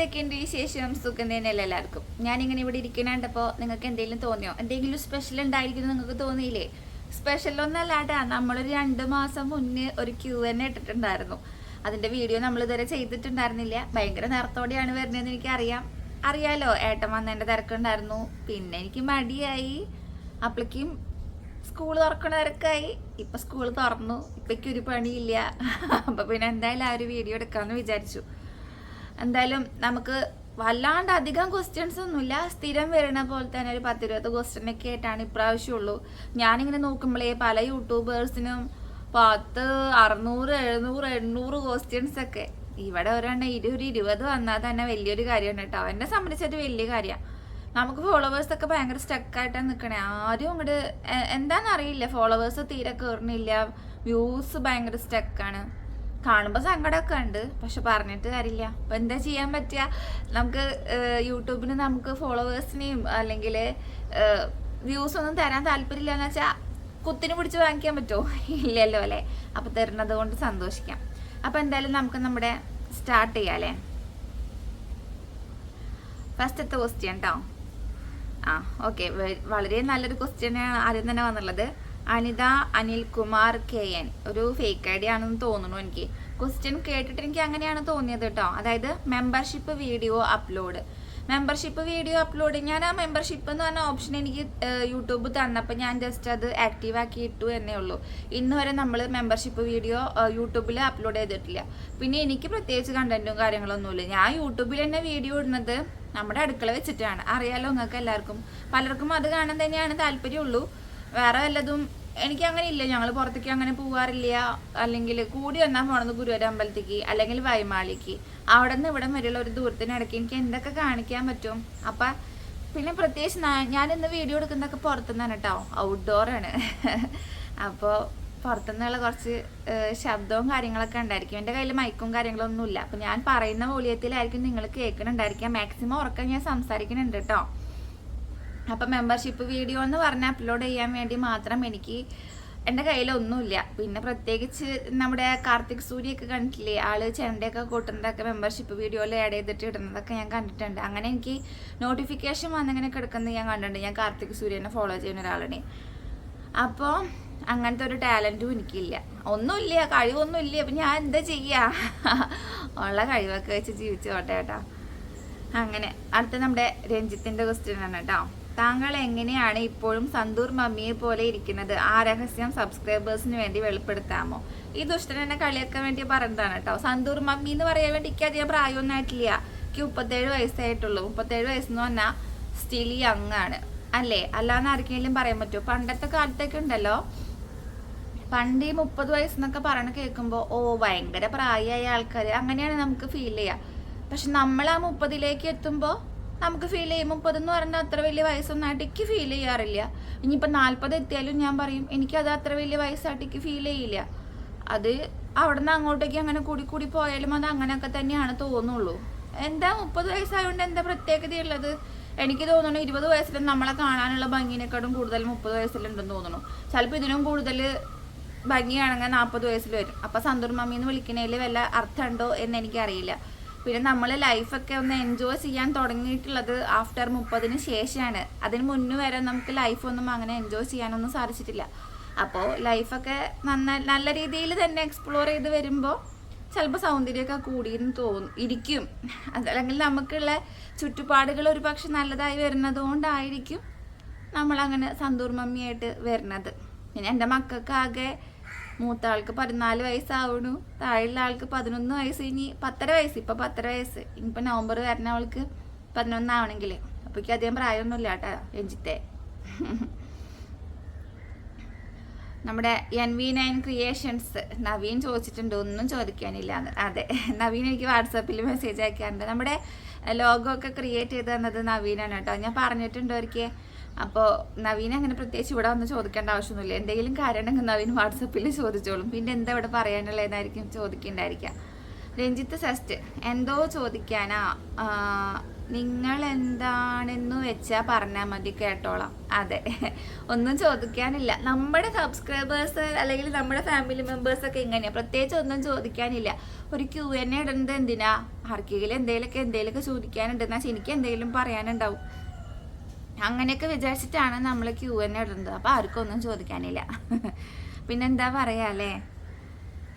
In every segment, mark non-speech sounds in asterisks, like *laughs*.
എന്തൊക്കെയുണ്ട് വിശേഷം? സുഖം തന്നെയല്ല എല്ലാവർക്കും? ഞാനിങ്ങനെ ഇവിടെ ഇരിക്കണണ്ടപ്പോൾ നിങ്ങൾക്ക് എന്തെങ്കിലും തോന്നിയോ? എന്തെങ്കിലും സ്പെഷ്യൽ ഉണ്ടായിരിക്കും നിങ്ങൾക്ക് തോന്നിയില്ലേ? സ്പെഷ്യൽ ഒന്നല്ലാട്ടാ നമ്മളൊരു രണ്ട് മാസം മുന്നേ ഒരു ക്യൂ തന്നെ ഇട്ടിട്ടുണ്ടായിരുന്നു. അതിന്റെ വീഡിയോ നമ്മൾ ഇതുവരെ ചെയ്തിട്ടുണ്ടായിരുന്നില്ല. ഭയങ്കര നേരത്തോടെയാണ് വരുന്നതെന്ന് എനിക്കറിയാം. അറിയാലോ ഏട്ടൻ വന്നതിന്റെ തിരക്കുണ്ടായിരുന്നു പിന്നെ എനിക്ക് മടിയായി. അപ്പോഴേക്കും സ്കൂൾ തുറക്കണ തിരക്കായി. ഇപ്പൊ സ്കൂൾ തുറന്നു. ഇപ്പൊക്കൊരു പണിയില്ല. *laughs* അപ്പൊ പിന്നെ എന്തായാലും ആ ഒരു വീഡിയോ എടുക്കാമെന്ന് വിചാരിച്ചു. എന്തായാലും നമുക്ക് വല്ലാണ്ട് അധികം ക്വസ്റ്റ്യൻസ് ഒന്നുമില്ല. സ്ഥിരം വരുന്ന പോലെ തന്നെ ഒരു പത്തിരുപത് ക്വസ്റ്റ്യൻ ഒക്കെ ആയിട്ടാണ് ഇപ്രാവശ്യമുള്ളൂ. ഞാനിങ്ങനെ നോക്കുമ്പോഴേ പല യൂട്യൂബേഴ്സിനും പത്ത് അറുന്നൂറ് എഴുന്നൂറ് എണ്ണൂറ് ക്വസ്റ്റ്യൻസ് ഒക്കെ. ഇവിടെ ഒരെണ്ണം ഇരുപത് ഇരുപത് വന്നാൽ തന്നെ വലിയൊരു കാര്യമാണ് കേട്ടോ. എന്നെ സംബന്ധിച്ചൊരു വലിയ കാര്യമാണ് നമുക്ക് ഫോളോവേഴ്സ് ഒക്കെ ഭയങ്കര സ്റ്റക്കായിട്ടാണ് നിൽക്കണേ ആരും അങ്ങോട്ട് എന്താണെന്നറിയില്ല ഫോളോവേഴ്സ് തീരെ കയറണില്ല വ്യൂസ് ഭയങ്കര സ്റ്റക്കാണ് കാണുമ്പോൾ സങ്കടമൊക്കെ ഉണ്ട്. പക്ഷെ പറഞ്ഞിട്ട് കാര്യമില്ല. അപ്പം എന്താ ചെയ്യാൻ പറ്റുക? നമുക്ക് യൂട്യൂബിന് നമുക്ക് ഫോളോവേഴ്സിനെയും അല്ലെങ്കിൽ വ്യൂസ് ഒന്നും തരാൻ താല്പര്യമില്ല എന്ന് വെച്ചാൽ കുത്തിന് പിടിച്ച് വാങ്ങിക്കാൻ പറ്റുമോ? *laughs* ഇല്ലല്ലോ അല്ലേ? അപ്പം തരുന്നത് കൊണ്ട് സന്തോഷിക്കാം. അപ്പം എന്തായാലും നമുക്ക് നമ്മുടെ സ്റ്റാർട്ട് ചെയ്യാം അല്ലേ? ഫസ്റ്റത്തെ ക്വസ്റ്റ്യൻ കേട്ടോ ആ ഓക്കെ വളരെ നല്ലൊരു ക്വസ്റ്റ്യനാണ് ആദ്യം തന്നെ വന്നുള്ളത്. Anitha Anilkumar K N. ഒരു ഫേക്ക് ഐ ഡി ആണെന്ന് തോന്നുന്നു എനിക്ക്. ക്വസ്റ്റ്യൻ കേട്ടിട്ട് എനിക്ക് അങ്ങനെയാണ് തോന്നിയത് കേട്ടോ അതായത് membership video upload membership video upload ഞാൻ ആ മെമ്പർഷിപ്പ് എന്ന് പറഞ്ഞ ഓപ്ഷൻ എനിക്ക് യൂട്യൂബ് തന്നപ്പോൾ ഞാൻ ജസ്റ്റ് അത് ആക്റ്റീവ് ആക്കി ഇട്ടു എന്നേ ഉള്ളൂ. ഇന്ന് വരെ നമ്മൾ മെമ്പർഷിപ്പ് വീഡിയോ യൂട്യൂബിൽ അപ്ലോഡ് ചെയ്തിട്ടില്ല. പിന്നെ എനിക്ക് പ്രത്യേകിച്ച് കണ്ടന്റും കാര്യങ്ങളൊന്നുമില്ല ഞാൻ യൂട്യൂബിൽ തന്നെ വീഡിയോ ഇടുന്നത് നമ്മുടെ അടുക്കള വെച്ചിട്ടാണ്. അറിയാലോ നിങ്ങൾക്ക് എല്ലാവർക്കും? പലർക്കും അത് കാണാൻ തന്നെയാണ് താല്പര്യമുള്ളൂ. വേറെ വല്ലതും എനിക്ക് അങ്ങനെ ഇല്ല. ഞങ്ങൾ പുറത്തേക്ക് അങ്ങനെ പോവാറില്ല. അല്ലെങ്കിൽ കൂടി വന്നാൽ പോണത് ഗുരുവായൂർ അമ്പലത്തേക്ക് അല്ലെങ്കിൽ വൈമാളിക്ക്. അവിടെ നിന്ന് ഇവിടെ വരെയുള്ള ഒരു ദൂരത്തിനിടയ്ക്ക് എനിക്ക് എന്തൊക്കെ കാണിക്കാൻ പറ്റും? അപ്പം പിന്നെ പ്രത്യേകിച്ച് ഞാൻ ഇന്ന് വീഡിയോ എടുക്കുന്നതൊക്കെ പുറത്തുനിന്നാണ് കേട്ടോ ഔട്ട്ഡോറാണ് *laughs* അപ്പോൾ പുറത്തുനിന്നുള്ള കുറച്ച് ശബ്ദവും കാര്യങ്ങളൊക്കെ ഉണ്ടായിരിക്കും. എന്റെ കയ്യിൽ മൈക്കും കാര്യങ്ങളൊന്നുമില്ല. അപ്പം ഞാൻ പറയുന്ന വോളിയത്തിലായിരിക്കും നിങ്ങൾ കേൾക്കുന്നുണ്ടായിരിക്കാം മാക്സിമം ഉറക്കം ഞാൻ സംസാരിക്കുന്നുണ്ട് കേട്ടോ അപ്പം മെമ്പർഷിപ്പ് വീഡിയോ എന്ന് പറഞ്ഞ് അപ്ലോഡ് ചെയ്യാൻ വേണ്ടി മാത്രം എനിക്ക് എന്റെ കയ്യിലൊന്നുമില്ല. പിന്നെ പ്രത്യേകിച്ച് നമ്മുടെ കാർത്തിക് സൂര്യയൊക്കെ കണ്ടിട്ടില്ലേ? ആൾ ചെണ്ടയൊക്കെ കൂട്ടുന്നതൊക്കെ മെമ്പർഷിപ്പ് വീഡിയോയിൽ ആഡ് ചെയ്തിട്ട് ഇടുന്നതൊക്കെ ഞാൻ കണ്ടിട്ടുണ്ട്. അങ്ങനെ എനിക്ക് നോട്ടിഫിക്കേഷൻ വന്നിങ്ങനെ കിടക്കുന്നത് ഞാൻ കണ്ടിട്ടുണ്ട്. ഞാൻ കാർത്തിക് സൂര്യനെ ഫോളോ ചെയ്യുന്ന ഒരാളാണ്. അപ്പോൾ അങ്ങനത്തെ ഒരു ടാലന്റും എനിക്കില്ല. ഒന്നുമില്ല കഴിവൊന്നുമില്ല. അപ്പം ഞാൻ എന്താ ചെയ്യുക ഉള്ള കഴിവൊക്കെ വെച്ച് ജീവിച്ചു പോട്ടെ കേട്ടോ. അങ്ങനെ അടുത്ത നമ്മുടെ രഞ്ജിത്തിന്റെ ക്വസ്റ്റ്യൻ ആണ് കേട്ടോ. താങ്കൾ എങ്ങനെയാണ് ഇപ്പോഴും സന്തൂർ മമ്മിയെ പോലെ ഇരിക്കുന്നത്? ആ രഹസ്യം സബ്സ്ക്രൈബേഴ്സിന് വേണ്ടി വെളിപ്പെടുത്താമോ? ഈ ദുഷ്ടൻ എന്നെ കളിയാക്കാൻ വേണ്ടി പറഞ്ഞതാണ് കേട്ടോ. സന്തൂർ മമ്മി എന്ന് പറയാൻ വേണ്ടി എനിക്ക് അധികം പ്രായമൊന്നും ആയിട്ടില്ല. എനിക്ക് മുപ്പത്തേഴ് വയസ്സായിട്ടുള്ളൂ. മുപ്പത്തേഴ് വയസ്സെന്ന് പറഞ്ഞാൽ സ്റ്റിൽ യങ് ആണ്. അല്ലേ? അല്ലാന്ന് ആർക്കെങ്കിലും പറയാൻ പറ്റുമോ? പണ്ടത്തെ കാലത്തൊക്കെ ഉണ്ടല്ലോ. പണ്ട് ഈ മുപ്പത് വയസ്സെന്നൊക്കെ പറയണ കേൾക്കുമ്പോൾ ഓ ഭയങ്കര പ്രായമായ ആൾക്കാർ അങ്ങനെയാണ് നമുക്ക് ഫീൽ ചെയ്യുക പക്ഷെ നമ്മൾ ആ മുപ്പതിലേക്ക് എത്തുമ്പോൾ നമുക്ക് ഫീൽ ചെയ്യും. മുപ്പത് എന്ന് പറഞ്ഞാൽ അത്ര വലിയ വയസ്സൊന്നായിട്ട് എനിക്ക് ഫീൽ ചെയ്യാറില്ല. ഇനിയിപ്പോൾ നാൽപ്പത് എത്തിയാലും ഞാൻ പറയും എനിക്കത് അത്ര വലിയ വയസ്സായിട്ട് എനിക്ക് ഫീൽ ചെയ്യില്ല. അത് അവിടെ നിന്ന് അങ്ങോട്ടേക്ക് അങ്ങനെ കൂടി കൂടി പോയാലും അത് അങ്ങനെയൊക്കെ തന്നെയാണ് തോന്നുള്ളൂ. എന്താ മുപ്പത് വയസ്സായതുകൊണ്ട് എന്താ പ്രത്യേകതയുള്ളത്? എനിക്ക് തോന്നുന്നു ഇരുപത് വയസ്സിൽ നമ്മളെ കാണാനുള്ള ഭംഗിനെക്കാളും കൂടുതൽ മുപ്പത് വയസ്സിലുണ്ടെന്ന് തോന്നുന്നു. ചിലപ്പോൾ ഇതിനും കൂടുതൽ ഭംഗിയാണെങ്കിൽ നാൽപ്പത് വയസ്സിൽ വരും. അപ്പോൾ സന്തൂർ എന്ന് വിളിക്കുന്നതിൽ വല്ല അർത്ഥമുണ്ടോ എന്ന് എനിക്കറിയില്ല. പിന്നെ നമ്മൾ ലൈഫൊക്കെ ഒന്ന് എൻജോയ് ചെയ്യാൻ തുടങ്ങിയിട്ടുള്ളത് ആഫ്റ്റർ മുപ്പതിന് ശേഷമാണ് അതിന് മുന്നേ വരെ നമുക്ക് ലൈഫൊന്നും അങ്ങനെ എൻജോയ് ചെയ്യാനൊന്നും സാധിച്ചിട്ടില്ല. അപ്പോൾ ലൈഫൊക്കെ നന്ന നല്ല രീതിയിൽ തന്നെ എക്സ്പ്ലോർ ചെയ്ത് വരുമ്പോൾ ചിലപ്പോൾ സൗന്ദര്യമൊക്കെ കൂടിയെന്ന് തോന്നും ഇരിക്കും. അതല്ലെങ്കിൽ നമുക്കുള്ള ചുറ്റുപാടുകൾ ഒരു പക്ഷെ നല്ലതായി വരുന്നത് കൊണ്ടായിരിക്കും നമ്മളങ്ങനെ സന്തൂർ മമ്മിയായിട്ട് വരുന്നത്. പിന്നെ എന്റെ മക്കൾക്കാകെ മൂത്ത ആൾക്ക് പതിനാല് വയസ്സാവണു. താഴെയുള്ള ആൾക്ക് പതിനൊന്ന് വയസ്സ്. ഇനി പത്തര വയസ്സ്. ഇപ്പം പത്തര വയസ്സ്. ഇനിയിപ്പോൾ നവംബർ വരുന്ന അവൾക്ക് പതിനൊന്നാവണമെങ്കിൽ അപ്പോഴേക്കും അധികം പ്രായമൊന്നുമില്ല കേട്ടോ രഞ്ജിത്തെ. നമ്മുടെ N V nine creations Naveen ചോദിച്ചിട്ടുണ്ട്. ഒന്നും ചോദിക്കാനില്ല. അതെ നവീൻ എനിക്ക് വാട്സാപ്പിൽ മെസ്സേജ് അയക്കാറുണ്ട്. നമ്മുടെ ലോഗോ ഒക്കെ ക്രിയേറ്റ് ചെയ്ത് തന്നത് നവീനാണ് കേട്ടോ. ഞാൻ പറഞ്ഞിട്ടുണ്ട് ഒരിക്കൽ അപ്പോൾ നവീൻ അങ്ങനെ പ്രത്യേകിച്ച് ഇവിടെ വന്ന് ചോദിക്കേണ്ട ആവശ്യമൊന്നുമില്ല. എന്തെങ്കിലും കാര്യമുണ്ടെങ്കിൽ നവീൻ വാട്സപ്പിൽ ചോദിച്ചോളും. പിന്നെ എന്താ ഇവിടെ പറയാനുള്ളതെന്നായിരിക്കും ചോദിക്കേണ്ടായിരിക്കാം രഞ്ജിത്ത് സെസ്റ്റ് എന്തോ ചോദിക്കാനാ. നിങ്ങൾ എന്താണെന്ന് വെച്ചാ പറഞ്ഞാൽ മതി കേട്ടോളാം. അതെ. ഒന്നും ചോദിക്കാനില്ല. നമ്മുടെ സബ്സ്ക്രൈബേഴ്സ് അല്ലെങ്കിൽ നമ്മുടെ ഫാമിലി മെമ്പേഴ്സ് ഒക്കെ ഇങ്ങനെയാ. പ്രത്യേകിച്ച് ഒന്നും ചോദിക്കാനില്ല. ഒരു ക്യൂ എന്നെ ഇടുന്നത് എന്തിനാ? ആർക്കെങ്കിലും എന്തെങ്കിലുമൊക്കെ എന്തെങ്കിലുമൊക്കെ ചോദിക്കാനുണ്ടെന്നാൽ വെച്ചാൽ എനിക്ക് എന്തെങ്കിലും പറയാനുണ്ടാവും. അങ്ങനെയൊക്കെ വിചാരിച്ചിട്ടാണ് നമ്മൾ ക്യൂ എന്നെ ഇടുന്നത് അപ്പോൾ ആർക്കും ഒന്നും ചോദിക്കാനില്ല. *laughs* പിന്നെന്താ പറയാ അല്ലേ?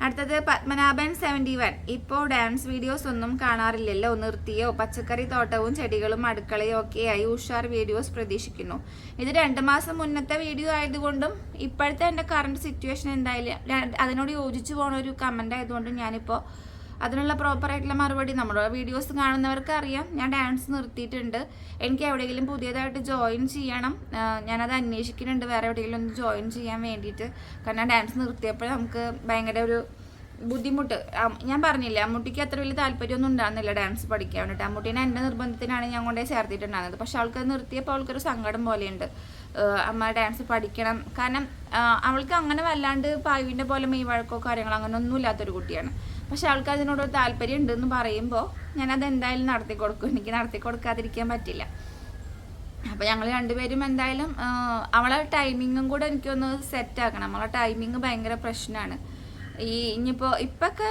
അടുത്തത് പത്മനാഭൻ സെവന്റി വൺ ഇപ്പോൾ ഡാൻസ് വീഡിയോസ് ഒന്നും കാണാറില്ലല്ലോ. നിർത്തിയോ? പച്ചക്കറി തോട്ടവും ചെടികളും അടുക്കളയും ഒക്കെയായി ഉഷാർ വീഡിയോസ് പ്രതീക്ഷിക്കുന്നു. ഇത് രണ്ട് മാസം മുന്നത്തെ വീഡിയോ ആയതുകൊണ്ടും ഇപ്പോഴത്തെ എന്റെ കറണ്ട് സിറ്റുവേഷൻ എന്തായാലും അതിനോട് യോജിച്ചു പോണ ഒരു കമന്റ് ആയതുകൊണ്ടും ഞാനിപ്പോൾ അതിനുള്ള പ്രോപ്പറായിട്ടുള്ള മറുപടി നമ്മുടെ വീഡിയോസ് കാണുന്നവർക്ക് അറിയാം. ഞാൻ ഡാൻസ് നിർത്തിയിട്ടുണ്ട്. എനിക്ക് എവിടെയെങ്കിലും പുതിയതായിട്ട് ജോയിൻ ചെയ്യണം. ഞാനത് അന്വേഷിക്കുന്നുണ്ട്. വേറെ എവിടെയെങ്കിലും ഒന്ന് ജോയിൻ ചെയ്യാൻ വേണ്ടിയിട്ട്. കാരണം ഡാൻസ് നിർത്തിയപ്പോൾ നമുക്ക് ഭയങ്കര ഒരു ബുദ്ധിമുട്ട്. ഞാൻ പറഞ്ഞില്ല അമ്മൂട്ടിക്ക് അത്ര വലിയ താല്പര്യമൊന്നും ഉണ്ടാകുന്നില്ല ഡാൻസ് പഠിക്കാൻ വേണ്ടിയിട്ട് അമ്മൂട്ടീനെ എന്റെ നിർബന്ധത്തിനാണ് ഞാൻ കൊണ്ടേ ചേർത്തിട്ടുണ്ടായിരുന്നത്. പക്ഷെ അവൾക്ക് നിർത്തിയപ്പോൾ അവൾക്കൊരു സങ്കടം പോലെയുണ്ട്. അമ്മ ഡാൻസ് പഠിക്കണം. കാരണം അവൾക്ക് അങ്ങനെ വല്ലാണ്ട് പായുവിന്റെ പോലെ മെയ് വഴക്കോ കാര്യങ്ങളോ അങ്ങനെ ഒന്നും ഇല്ലാത്തൊരു കുട്ടിയാണ്. പക്ഷെ അവൾക്ക് അതിനോട് താല്പര്യം ഉണ്ടെന്ന് പറയുമ്പോൾ ഞാനത് എന്തായാലും നടത്തി കൊടുക്കും എനിക്ക് നടത്തി കൊടുക്കാതിരിക്കാൻ പറ്റില്ല. അപ്പോൾ ഞങ്ങൾ രണ്ടുപേരും എന്തായാലും അവളെ ടൈമിങ്ങും കൂടെ എനിക്കൊന്ന് സെറ്റ് ആക്കണം. അവളെ ടൈമിങ് ഭയങ്കര പ്രശ്നമാണ് ഈ ഇനിയിപ്പോൾ ഇപ്പൊക്കെ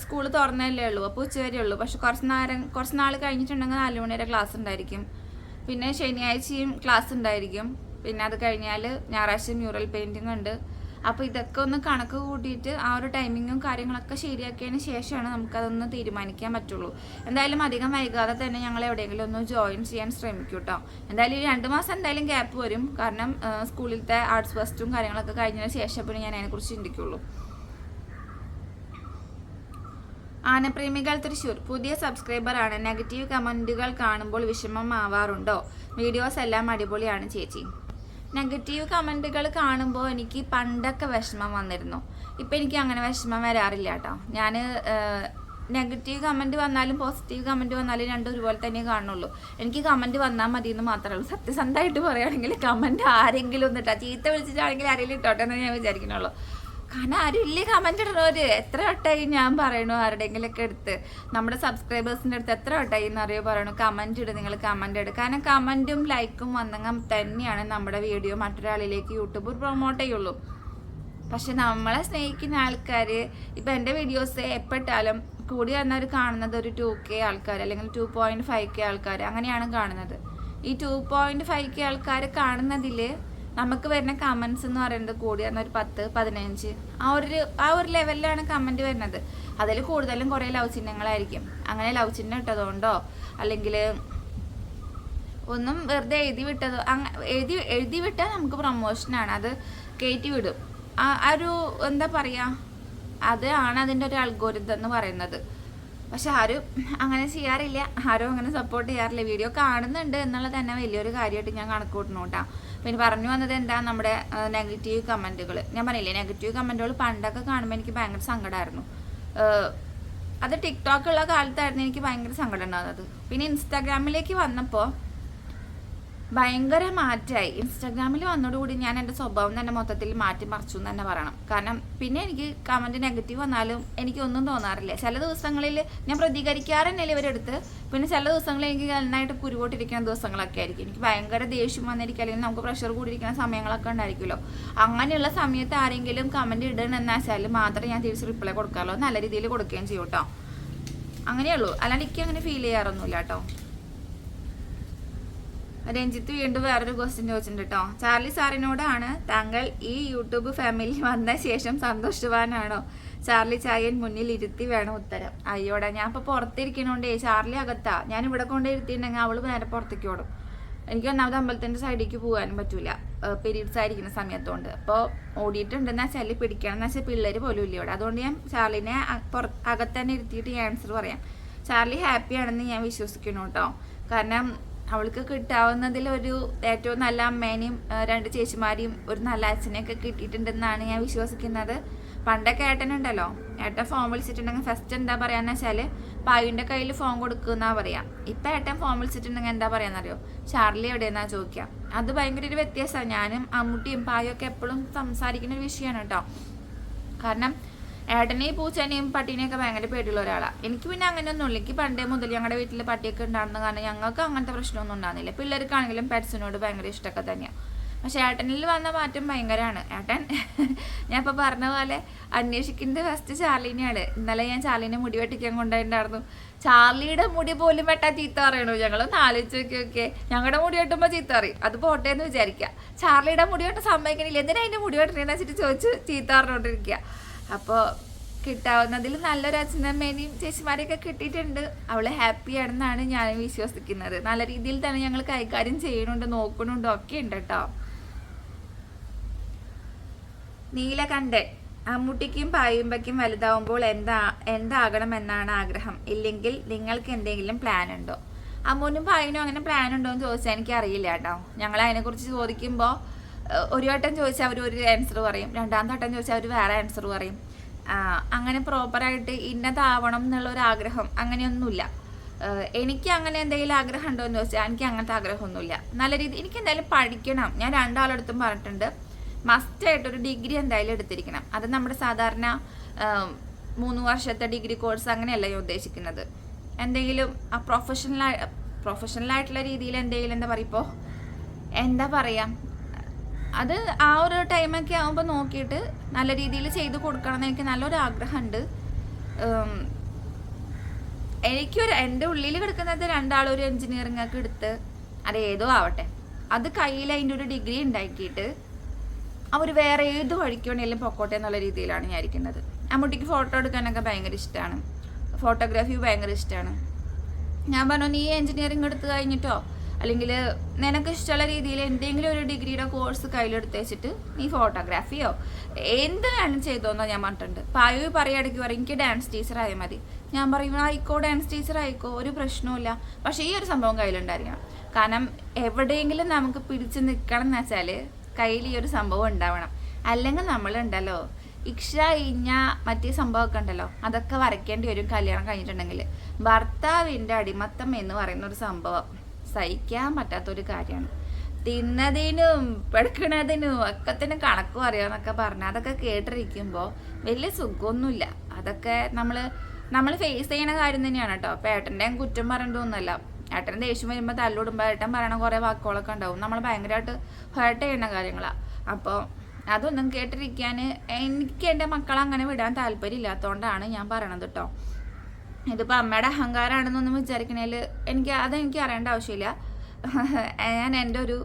സ്കൂൾ തുറന്നല്ലേ ഉള്ളൂ. അപ്പോൾ ഉച്ചവരെ ഉള്ളൂ. പക്ഷെ കുറച്ച് നേരം കുറച്ച് നാൾ കഴിഞ്ഞിട്ടുണ്ടെങ്കിൽ നാല് മണി വരെ ക്ലാസ് ഉണ്ടായിരിക്കും. പിന്നെ ശനിയാഴ്ചയും ക്ലാസ് ഉണ്ടായിരിക്കും. പിന്നെ അത് കഴിഞ്ഞാൽ ഞായറാഴ്ച മ്യൂറൽ പെയിന്റിംഗ് ഉണ്ട്. അപ്പോൾ ഇതൊക്കെ ഒന്ന് കണക്ക് കൂട്ടിയിട്ട് ആ ഒരു ടൈമിങ്ങും കാര്യങ്ങളൊക്കെ ശരിയാക്കിയതിന് ശേഷമാണ് നമുക്കതൊന്ന് തീരുമാനിക്കാൻ പറ്റുള്ളൂ. എന്തായാലും അധികം വൈകാതെ തന്നെ ഞങ്ങൾ എവിടെയെങ്കിലും ഒന്ന് ജോയിൻ ചെയ്യാൻ ശ്രമിക്കും കേട്ടോ എന്തായാലും ഈ രണ്ട് മാസം എന്തായാലും ഗ്യാപ്പ് വരും. കാരണം സ്കൂളിലത്തെ ആർട്സ് ഫസ്റ്റും കാര്യങ്ങളൊക്കെ കഴിഞ്ഞതിന് ശേഷം പിന്നെ ഞാൻ അതിനെക്കുറിച്ച് ചിന്തിക്കുള്ളൂ. ആനപ്രേമികൾ തൃശൂർ പുതിയ സബ്സ്ക്രൈബർ ആണ്. നെഗറ്റീവ് കമന്റുകൾ കാണുമ്പോൾ വിഷമം ആവാറുണ്ടോ വീഡിയോസ് എല്ലാം അടിപൊളിയാണ് ചേച്ചി. നെഗറ്റീവ് കമന്റുകൾ കാണുമ്പോൾ എനിക്ക് പണ്ടൊക്കെ വിഷമം വന്നിരുന്നു. ഇപ്പം എനിക്ക് അങ്ങനെ വിഷമം വരാറില്ല കേട്ടോ ഞാൻ നെഗറ്റീവ് കമന്റ് വന്നാലും പോസിറ്റീവ് കമന്റ് വന്നാലും രണ്ടും ഒരുപോലെ തന്നെ കാണുള്ളൂ. എനിക്ക് കമന്റ് വന്നാൽ മതി എന്ന് മാത്രമേ ഉള്ളൂ. സത്യസന്ധമായിട്ട് പറയുകയാണെങ്കിൽ കമന്റ് ആരെങ്കിലും ഒന്ന് ഇട്ടാ ചീത്ത വിളിച്ചിട്ടാണെങ്കിൽ ആരെങ്കിലും ഇട്ടോട്ടെ എന്ന് ഞാൻ വിചാരിക്കണുള്ളൂ കാരണം ആരും ഇല്ലേ കമന്റ് ഇടണവര് എത്ര വട്ടമായി ഞാൻ പറയണു ഒക്കെ എടുത്ത് നമ്മുടെ സബ്സ്ക്രൈബേഴ്സിന്റെ അടുത്ത് എത്ര വട്ടമായി എന്നറിയോ പറയണു. കമന്റ് ഇട് നിങ്ങൾ കമന്റ് ഇട്. കാരണം കമന്റും ലൈക്കും വന്നെങ്കിൽ തന്നെയാണ് നമ്മുടെ വീഡിയോ മറ്റൊരാളിലേക്ക് യൂട്യൂബ് പ്രൊമോട്ട് ചെയ്യുള്ളൂ. പക്ഷെ നമ്മളെ സ്നേഹിക്കുന്ന ആൾക്കാർ ഇപ്പം എന്റെ വീഡിയോസ് എപ്പോഴാലും കൂടി വന്നവർ കാണുന്നത് ഒരു ടു കെ ആൾക്കാർ അല്ലെങ്കിൽ ടു പോയിന്റ് ഫൈവ് കെ ആൾക്കാർ അങ്ങനെയാണ് കാണുന്നത്. ഈ ടു പോയിന്റ് ഫൈവ് കെ ആൾക്കാർ കാണുന്നതിൽ നമുക്ക് വരുന്ന കമൻസ് എന്ന് പറയുന്നത് കൂടി വന്ന ഒരു പത്ത് പതിനഞ്ച് ആ ഒരു ആ ഒരു ലെവലിലാണ് കമന്റ് വരുന്നത്. അതിൽ കൂടുതലും കുറേ ലവ് ചിഹ്നങ്ങളായിരിക്കും. അങ്ങനെ ലവ് ചിഹ്നം ഇട്ടതുകൊണ്ടോ അല്ലെങ്കിൽ ഒന്നും വെറുതെ എഴുതി വിട്ടതോ എഴുതി എഴുതി വിട്ടാൽ നമുക്ക് പ്രൊമോഷനാണ് അത് കയറ്റി വിടും. ആ ഒരു എന്താ പറയുക ആണ് അതിന്റെ ഒരു അൽഗോരിതം എന്ന് പറയുന്നത്. പക്ഷെ ആരും അങ്ങനെ ചെയ്യാറില്ല. ആരും അങ്ങനെ സപ്പോർട്ട് ചെയ്യാറില്ല. വീഡിയോ കാണുന്നുണ്ട് എന്നുള്ളത് തന്നെ വലിയൊരു കാര്യമായിട്ട് ഞാൻ കണക്ക് കൂട്ടണു കേട്ടോ പിന്നെ പറഞ്ഞു വന്നത് എന്താ നമ്മുടെ നെഗറ്റീവ് കമന്റുകൾ ഞാൻ പറഞ്ഞില്ലേ നെഗറ്റീവ് കമന്റുകൾ പണ്ടൊക്കെ കാണുമ്പോൾ എനിക്ക് ഭയങ്കര സങ്കടമായിരുന്നു അത് അത് ടിക്ടോക്കുള്ള കാലത്തായിരുന്നു എനിക്ക് ഭയങ്കര സങ്കടം ഉണ്ടാകുന്നത് പിന്നെ ഇൻസ്റ്റാഗ്രാമിലേക്ക് വന്നപ്പോൾ ഭയങ്കര മാറ്റമായി ഇൻസ്റ്റാഗ്രാമിൽ വന്നതോടുകൂടി ഞാൻ എന്റെ സ്വഭാവം തന്നെ മൊത്തത്തിൽ മാറ്റി മറിച്ചു എന്ന് തന്നെ പറയണം. കാരണം പിന്നെ എനിക്ക് കമന്റ് നെഗറ്റീവ് വന്നാലും എനിക്കൊന്നും തോന്നാറില്ല. ചില ദിവസങ്ങളിൽ ഞാൻ പ്രതികരിക്കാറെന്നല്ലേ ഇവരെടുത്ത്. പിന്നെ ചില ദിവസങ്ങളിൽ എനിക്ക് നന്നായിട്ട് കുരുവോട്ടിരിക്കുന്ന ദിവസങ്ങളൊക്കെ ആയിരിക്കും. എനിക്ക് ഭയങ്കര ദേഷ്യം വന്നിരിക്കുക അല്ലെങ്കിൽ നമുക്ക് പ്രഷർ കൂടിയിരിക്കുന്ന സമയങ്ങളൊക്കെ ഉണ്ടായിരിക്കുമല്ലോ. അങ്ങനെയുള്ള സമയത്ത് ആരെങ്കിലും കമന്റ് ഇടണമെന്ന് വെച്ചാൽ മാത്രമേ ഞാൻ തിരിച്ച് റിപ്ലൈ കൊടുക്കാറുള്ളൂ. നല്ല രീതിയിൽ കൊടുക്കുകയും ചെയ്യും കേട്ടോ അങ്ങനെയുള്ളൂ അല്ലാണ്ട് എനിക്ക് അങ്ങനെ ഫീൽ ചെയ്യാറൊന്നുമില്ല കേട്ടോ രഞ്ജിത്ത് വീണ്ടും വേറൊരു ക്വസ്റ്റ്യൻ ചോദിച്ചിട്ടുണ്ട് കേട്ടോ ചാർലി സാറിനോടാണ് താങ്കൾ ഈ യൂട്യൂബ് ഫാമിലി വന്ന ശേഷം സന്തോഷവാനാണോ? ചാർലി ചായൻ മുന്നിൽ ഇരുത്തി വേണം ഉത്തരം. അയ്യോടാ ഞാൻ ഇപ്പൊ പുറത്തിരിക്കണോണ്ടേ ചാർലി അകത്താ. ഞാൻ ഇവിടെ കൊണ്ട് അവൾ നേരെ പുറത്തേക്ക് ഓടും എനിക്ക് ഒന്നാമത് അമ്പലത്തിന്റെ സൈഡിലേക്ക് പോകാനും പറ്റൂല. പീരീഡ്സ് ആയിരിക്കുന്ന സമയത്തോണ്ട്. അപ്പോൾ ഓടിയിട്ടുണ്ടെന്ന് വെച്ചാൽ പിടിക്കണം എന്ന് വെച്ചാൽ പിള്ളേര് പോലും ഇല്ല ഇവിടെ. അതുകൊണ്ട് ഞാൻ ചാർലിനെ അകത്തന്നെ അകത്ത് തന്നെ ഇരുത്തിയിട്ട് ഞാൻ ആൻസർ പറയാം. ചാർലി ഹാപ്പി ആണെന്ന് ഞാൻ വിശ്വസിക്കുന്നു കേട്ടോ കാരണം അവൾക്ക് കിട്ടാവുന്നതിൽ ഒരു ഏറ്റവും നല്ല അമ്മേനെയും രണ്ട് ചേച്ചിമാരെയും ഒരു നല്ല അച്ഛനെയൊക്കെ കിട്ടിയിട്ടുണ്ടെന്നാണ് ഞാൻ വിശ്വസിക്കുന്നത്. പണ്ടൊക്കെ ഏട്ടനുണ്ടല്ലോ. ഏട്ടൻ ഫോൺ വിളിച്ചിട്ടുണ്ടെങ്കിൽ ഫസ്റ്റ് എന്താ പറയാന്ന് വെച്ചാൽ പായുവിന്റെ കയ്യിൽ ഫോൺ കൊടുക്കുന്നാ പറയാം. ഇപ്പം ഏട്ടൻ ഫോൺ വിളിച്ചിട്ടുണ്ടെങ്കിൽ എന്താ പറയാന്നറിയോ? ചാർലി എവിടെയെന്നാ ചോദിക്കാം. അത് ഭയങ്കര ഒരു വ്യത്യാസമാണ്. ഞാനും അമ്മൂട്ടിയും പായും ഒക്കെ എപ്പോഴും സംസാരിക്കുന്ന ഒരു വിഷയമാണ് കേട്ടോ. കാരണം ഏട്ടനെ ഈ പൂച്ചേനെയും പട്ടീനെയൊക്കെ ഭയങ്കര പേടിയുള്ള ഒരാളാണ് എനിക്ക് പിന്നെ അങ്ങനെയൊന്നുമില്ല എനിക്ക് പണ്ടേ മുതൽ ഞങ്ങളുടെ വീട്ടിൽ പട്ടിയൊക്കെ ഉണ്ടാകുന്ന കാരണം ഞങ്ങൾക്ക് അങ്ങനത്തെ പ്രശ്നമൊന്നും ഉണ്ടാകുന്നില്ല പിള്ളേർക്കാണെങ്കിലും പെറ്റ്സിനോട് ഭയങ്കര ഇഷ്ടമൊക്കെ തന്നെയാണ് പക്ഷെ ഏട്ടനിൽ വന്ന മാറ്റം ഭയങ്കരമാണ്. ഏട്ടൻ *laughs* ഞാൻ ഇപ്പോൾ പറഞ്ഞ പോലെ അന്വേഷിക്കുന്നത് ഫസ്റ്റ് ചാർലിനെയാണ്. ഇന്നലെ ഞാൻ ചാർലിനെ മുടി വെട്ടിക്കാൻ കൊണ്ടുപോയിട്ടുണ്ടായിരുന്നു. ചാർലിയുടെ മുടി പോലും വെട്ടാൻ ചീത്ത പറയണു. ഞങ്ങളൊന്ന് ആലോചിച്ചൊക്കെ ഞങ്ങളുടെ മുടി വെട്ടുമ്പോൾ ചീത്ത പറയും. അത് പോട്ടെ എന്ന് വിചാരിക്കുക ചാർലിയുടെ മുടി വെട്ട സമ്മതിക്കണില്ല. എന്തിനാ അതിന്റെ മുടി വെട്ടണേന്ന് വെച്ചിട്ട് ചോദിച്ച് ചീത്ത പറഞ്ഞുകൊണ്ടിരിക്കുക അപ്പോൾ കിട്ടാവുന്നതിൽ നല്ലൊരു അച്ഛനമ്മേനെയും ചേച്ചിമാരെയൊക്കെ കിട്ടിയിട്ടുണ്ട്. അവൾ ഹാപ്പി ആണെന്നാണ് ഞാൻ വിശ്വസിക്കുന്നത്. നല്ല രീതിയിൽ തന്നെ ഞങ്ങൾ കൈകാര്യം ചെയ്യണുണ്ട് നോക്കണുണ്ട് ഒക്കെ ഉണ്ട് കേട്ടോ. നീലകണ്ഠൻ അമ്മൂട്ടിക്കും പായുമ്പയ്ക്കും വലുതാവുമ്പോൾ എന്താ എന്താകണം എന്നാണ് ആഗ്രഹം? ഇല്ലെങ്കിൽ നിങ്ങൾക്ക് എന്തെങ്കിലും പ്ലാൻ ഉണ്ടോ? അമ്മൂനും പായുനും അങ്ങനെ പ്ലാൻ ഉണ്ടോ എന്ന് ചോദിച്ചാൽ എനിക്ക് അറിയില്ല കേട്ടോ. ഞങ്ങൾ അതിനെക്കുറിച്ച് ചോദിക്കുമ്പോൾ ഒരു വട്ടം ചോദിച്ചാൽ അവർ ഒരു ആൻസർ പറയും. രണ്ടാമത്തെ വട്ടം ചോദിച്ചാൽ അവർ വേറെ ആൻസർ പറയും. അങ്ങനെ പ്രോപ്പറായിട്ട് ഇന്നതാവണം എന്നുള്ള ഒരു ആഗ്രഹം അങ്ങനെയൊന്നുമില്ല. എനിക്ക് അങ്ങനെ എന്തെങ്കിലും ആഗ്രഹം ഉണ്ടോ എന്ന് ചോദിച്ചാൽ എനിക്ക് അങ്ങനത്തെ ആഗ്രഹമൊന്നുമില്ല. നല്ല രീതി എനിക്ക് എന്തായാലും പഠിക്കണം. ഞാൻ രണ്ടാളടുത്തും പറഞ്ഞിട്ടുണ്ട്. മസ്റ്റായിട്ട് ഒരു ഡിഗ്രി എന്തായാലും എടുത്തിരിക്കണം. അത് നമ്മുടെ സാധാരണ മൂന്ന് വർഷത്തെ ഡിഗ്രി കോഴ്സ് അങ്ങനെയല്ല ഞാൻ ഉദ്ദേശിക്കുന്നത്. എന്തെങ്കിലും ആ പ്രൊഫഷണൽ പ്രൊഫഷണലായിട്ടുള്ള രീതിയിൽ എന്തെങ്കിലും എന്താ പറയുക ഇപ്പോൾ എന്താ പറയാ അത് ആ ഒരു ടൈമൊക്കെ ആകുമ്പോൾ നോക്കിയിട്ട് നല്ല രീതിയിൽ ചെയ്ത് കൊടുക്കണം എന്ന് എനിക്ക് നല്ലൊരു ആഗ്രഹമുണ്ട് എനിക്കൊരു എന്റെ ഉള്ളിൽ കിടക്കുന്നത് രണ്ടാളൊരു എൻജിനീയറിംഗ് ഒക്കെ എടുത്ത് അത് ഏതോ ആവട്ടെ. അത് കയ്യിൽ അതിന്റെ ഒരു ഡിഗ്രി ഉണ്ടാക്കിയിട്ട് അവർ വേറെ ഏത് വഴിക്ക് വേണമെങ്കിലും പൊക്കോട്ടെ എന്നുള്ള രീതിയിലാണ് ഞാൻ ഇരിക്കുന്നത്. അമ്മൂട്ടിക്ക് ഫോട്ടോ എടുക്കാനൊക്കെ ഭയങ്കര ഇഷ്ടമാണ് ഫോട്ടോഗ്രാഫി ഭയങ്കര ഇഷ്ടമാണ് ഞാൻ പറഞ്ഞു നീ എൻജിനീയറിംഗ് എടുത്ത് കഴിഞ്ഞിട്ടോ? അല്ലെങ്കിൽ നിനക്ക് ഇഷ്ടമുള്ള രീതിയിൽ എന്തെങ്കിലും ഒരു ഡിഗ്രിയുടെ കോഴ്സ് കയ്യിലെടുത്ത് വെച്ചിട്ട് നീ ഫോട്ടോഗ്രാഫിയോ എന്ത് വേണം ചെയ്തോന്നോ ഞാൻ പറഞ്ഞിട്ടുണ്ട്. പായു പറയുകയാണെങ്കിൽ പറയും എനിക്ക് ഡാൻസ് ടീച്ചർ ആയാൽ മതി. ഞാൻ പറയും ആയിക്കോ ഡാൻസ് ടീച്ചർ ആയിക്കോ ഒരു പ്രശ്നവുമില്ല. പക്ഷേ ഈ ഒരു സംഭവം കയ്യിലുണ്ടായിരിക്കണം. കാരണം എവിടെയെങ്കിലും നമുക്ക് പിടിച്ച് നിൽക്കണം എന്ന് വെച്ചാൽ കയ്യിൽ ഈ ഒരു സംഭവം ഉണ്ടാവണം. അല്ലെങ്കിൽ നമ്മളുണ്ടല്ലോ ഇക്ഷ ഇഞ്ഞ മറ്റേ സംഭവമൊക്കെ ഉണ്ടല്ലോ അതൊക്കെ വരയ്ക്കേണ്ടി വരും കല്യാണം കഴിഞ്ഞിട്ടുണ്ടെങ്കിൽ ഭർത്താവിന്റെ അടിമത്തം എന്ന് പറയുന്ന ഒരു സംഭവം. സഹിക്കാൻ പറ്റാത്തൊരു കാര്യമാണ്. തിന്നതിനും പെടുക്കണതിനും ഒക്കെ തന്നെ കണക്കും അറിയാമെന്നൊക്കെ പറഞ്ഞ് അതൊക്കെ കേട്ടിരിക്കുമ്പോൾ വലിയ സുഖമൊന്നുമില്ല. അതൊക്കെ നമ്മൾ നമ്മൾ ഫേസ് ചെയ്യണ കാര്യം തന്നെയാണ് കേട്ടോ. അപ്പം ഏട്ടന്റെയും കുറ്റം പറയണ്ടൊന്നുമല്ല ഏട്ടൻ ദേഷ്യം വരുമ്പോൾ തല്ലുടുമ്പോൾ ഏട്ടൻ പറയണ കുറേ വാക്കുകളൊക്കെ ഉണ്ടാവും. നമ്മൾ ഭയങ്കരമായിട്ട് ഹേർട്ട് ചെയ്യുന്ന കാര്യങ്ങളാണ് അപ്പോൾ അതൊന്നും കേട്ടിരിക്കാൻ എനിക്ക് എന്റെ മക്കളെ അങ്ങനെ വിടാൻ താല്പര്യമില്ലാത്തതുകൊണ്ടാണ് ഞാൻ പറയണത് കേട്ടോ. ഇതിപ്പോൾ അമ്മയുടെ അഹങ്കാരമാണെന്നൊന്നും വിചാരിക്കണേൽ എനിക്ക് അതെനിക്ക് അറിയേണ്ട ആവശ്യമില്ല. *laughs* ഞാൻ എന്റെ ഒരു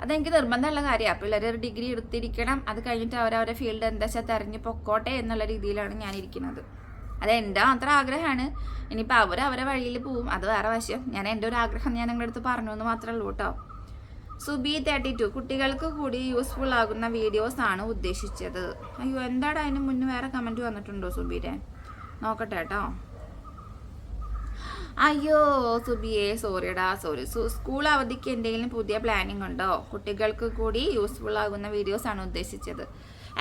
അതെനിക്ക് നിർബന്ധമുള്ള കാര്യമാണ്. പിള്ളേർ ഒരു ഡിഗ്രി എടുത്തിരിക്കണം. അത് കഴിഞ്ഞിട്ട് അവരവരുടെ ഫീൽഡ് എന്താ വെച്ചാൽ തെരഞ്ഞു പൊക്കോട്ടെ എന്നുള്ള രീതിയിലാണ് ഞാൻ ഇരിക്കുന്നത്. അത് എന്റെ മാത്രം ആഗ്രഹമാണ്. ഇനിയിപ്പോൾ അവർ അവരെ വഴിയിൽ പോവും. അത് വേറെ വശം. ഞാൻ എന്റെ ഒരു ആഗ്രഹം ഞാൻ നിങ്ങളുടെ അടുത്ത് പറഞ്ഞു എന്ന് മാത്രമേ ഉള്ളൂ കേട്ടോ സുബി തേർട്ടി ടു. കുട്ടികൾക്ക് കൂടി യൂസ്ഫുൾ ആകുന്ന വീഡിയോസ് ആണ് ഉദ്ദേശിച്ചത്. അയ്യോ എന്താണ് അതിന് മുന്നേ വേറെ കമന്റ് വന്നിട്ടുണ്ടോ സുബീരെ നോക്കട്ടെ കേട്ടോ അയ്യോ സുബിയെ സോറിയടാ സോറി. സ്കൂൾ അവധിക്ക് എന്തെങ്കിലും പുതിയ പ്ലാനിങ് ഉണ്ടോ? കുട്ടികൾക്ക് കൂടി യൂസ്ഫുൾ ആകുന്ന വീഡിയോസ് ആണ് ഉദ്ദേശിച്ചത്.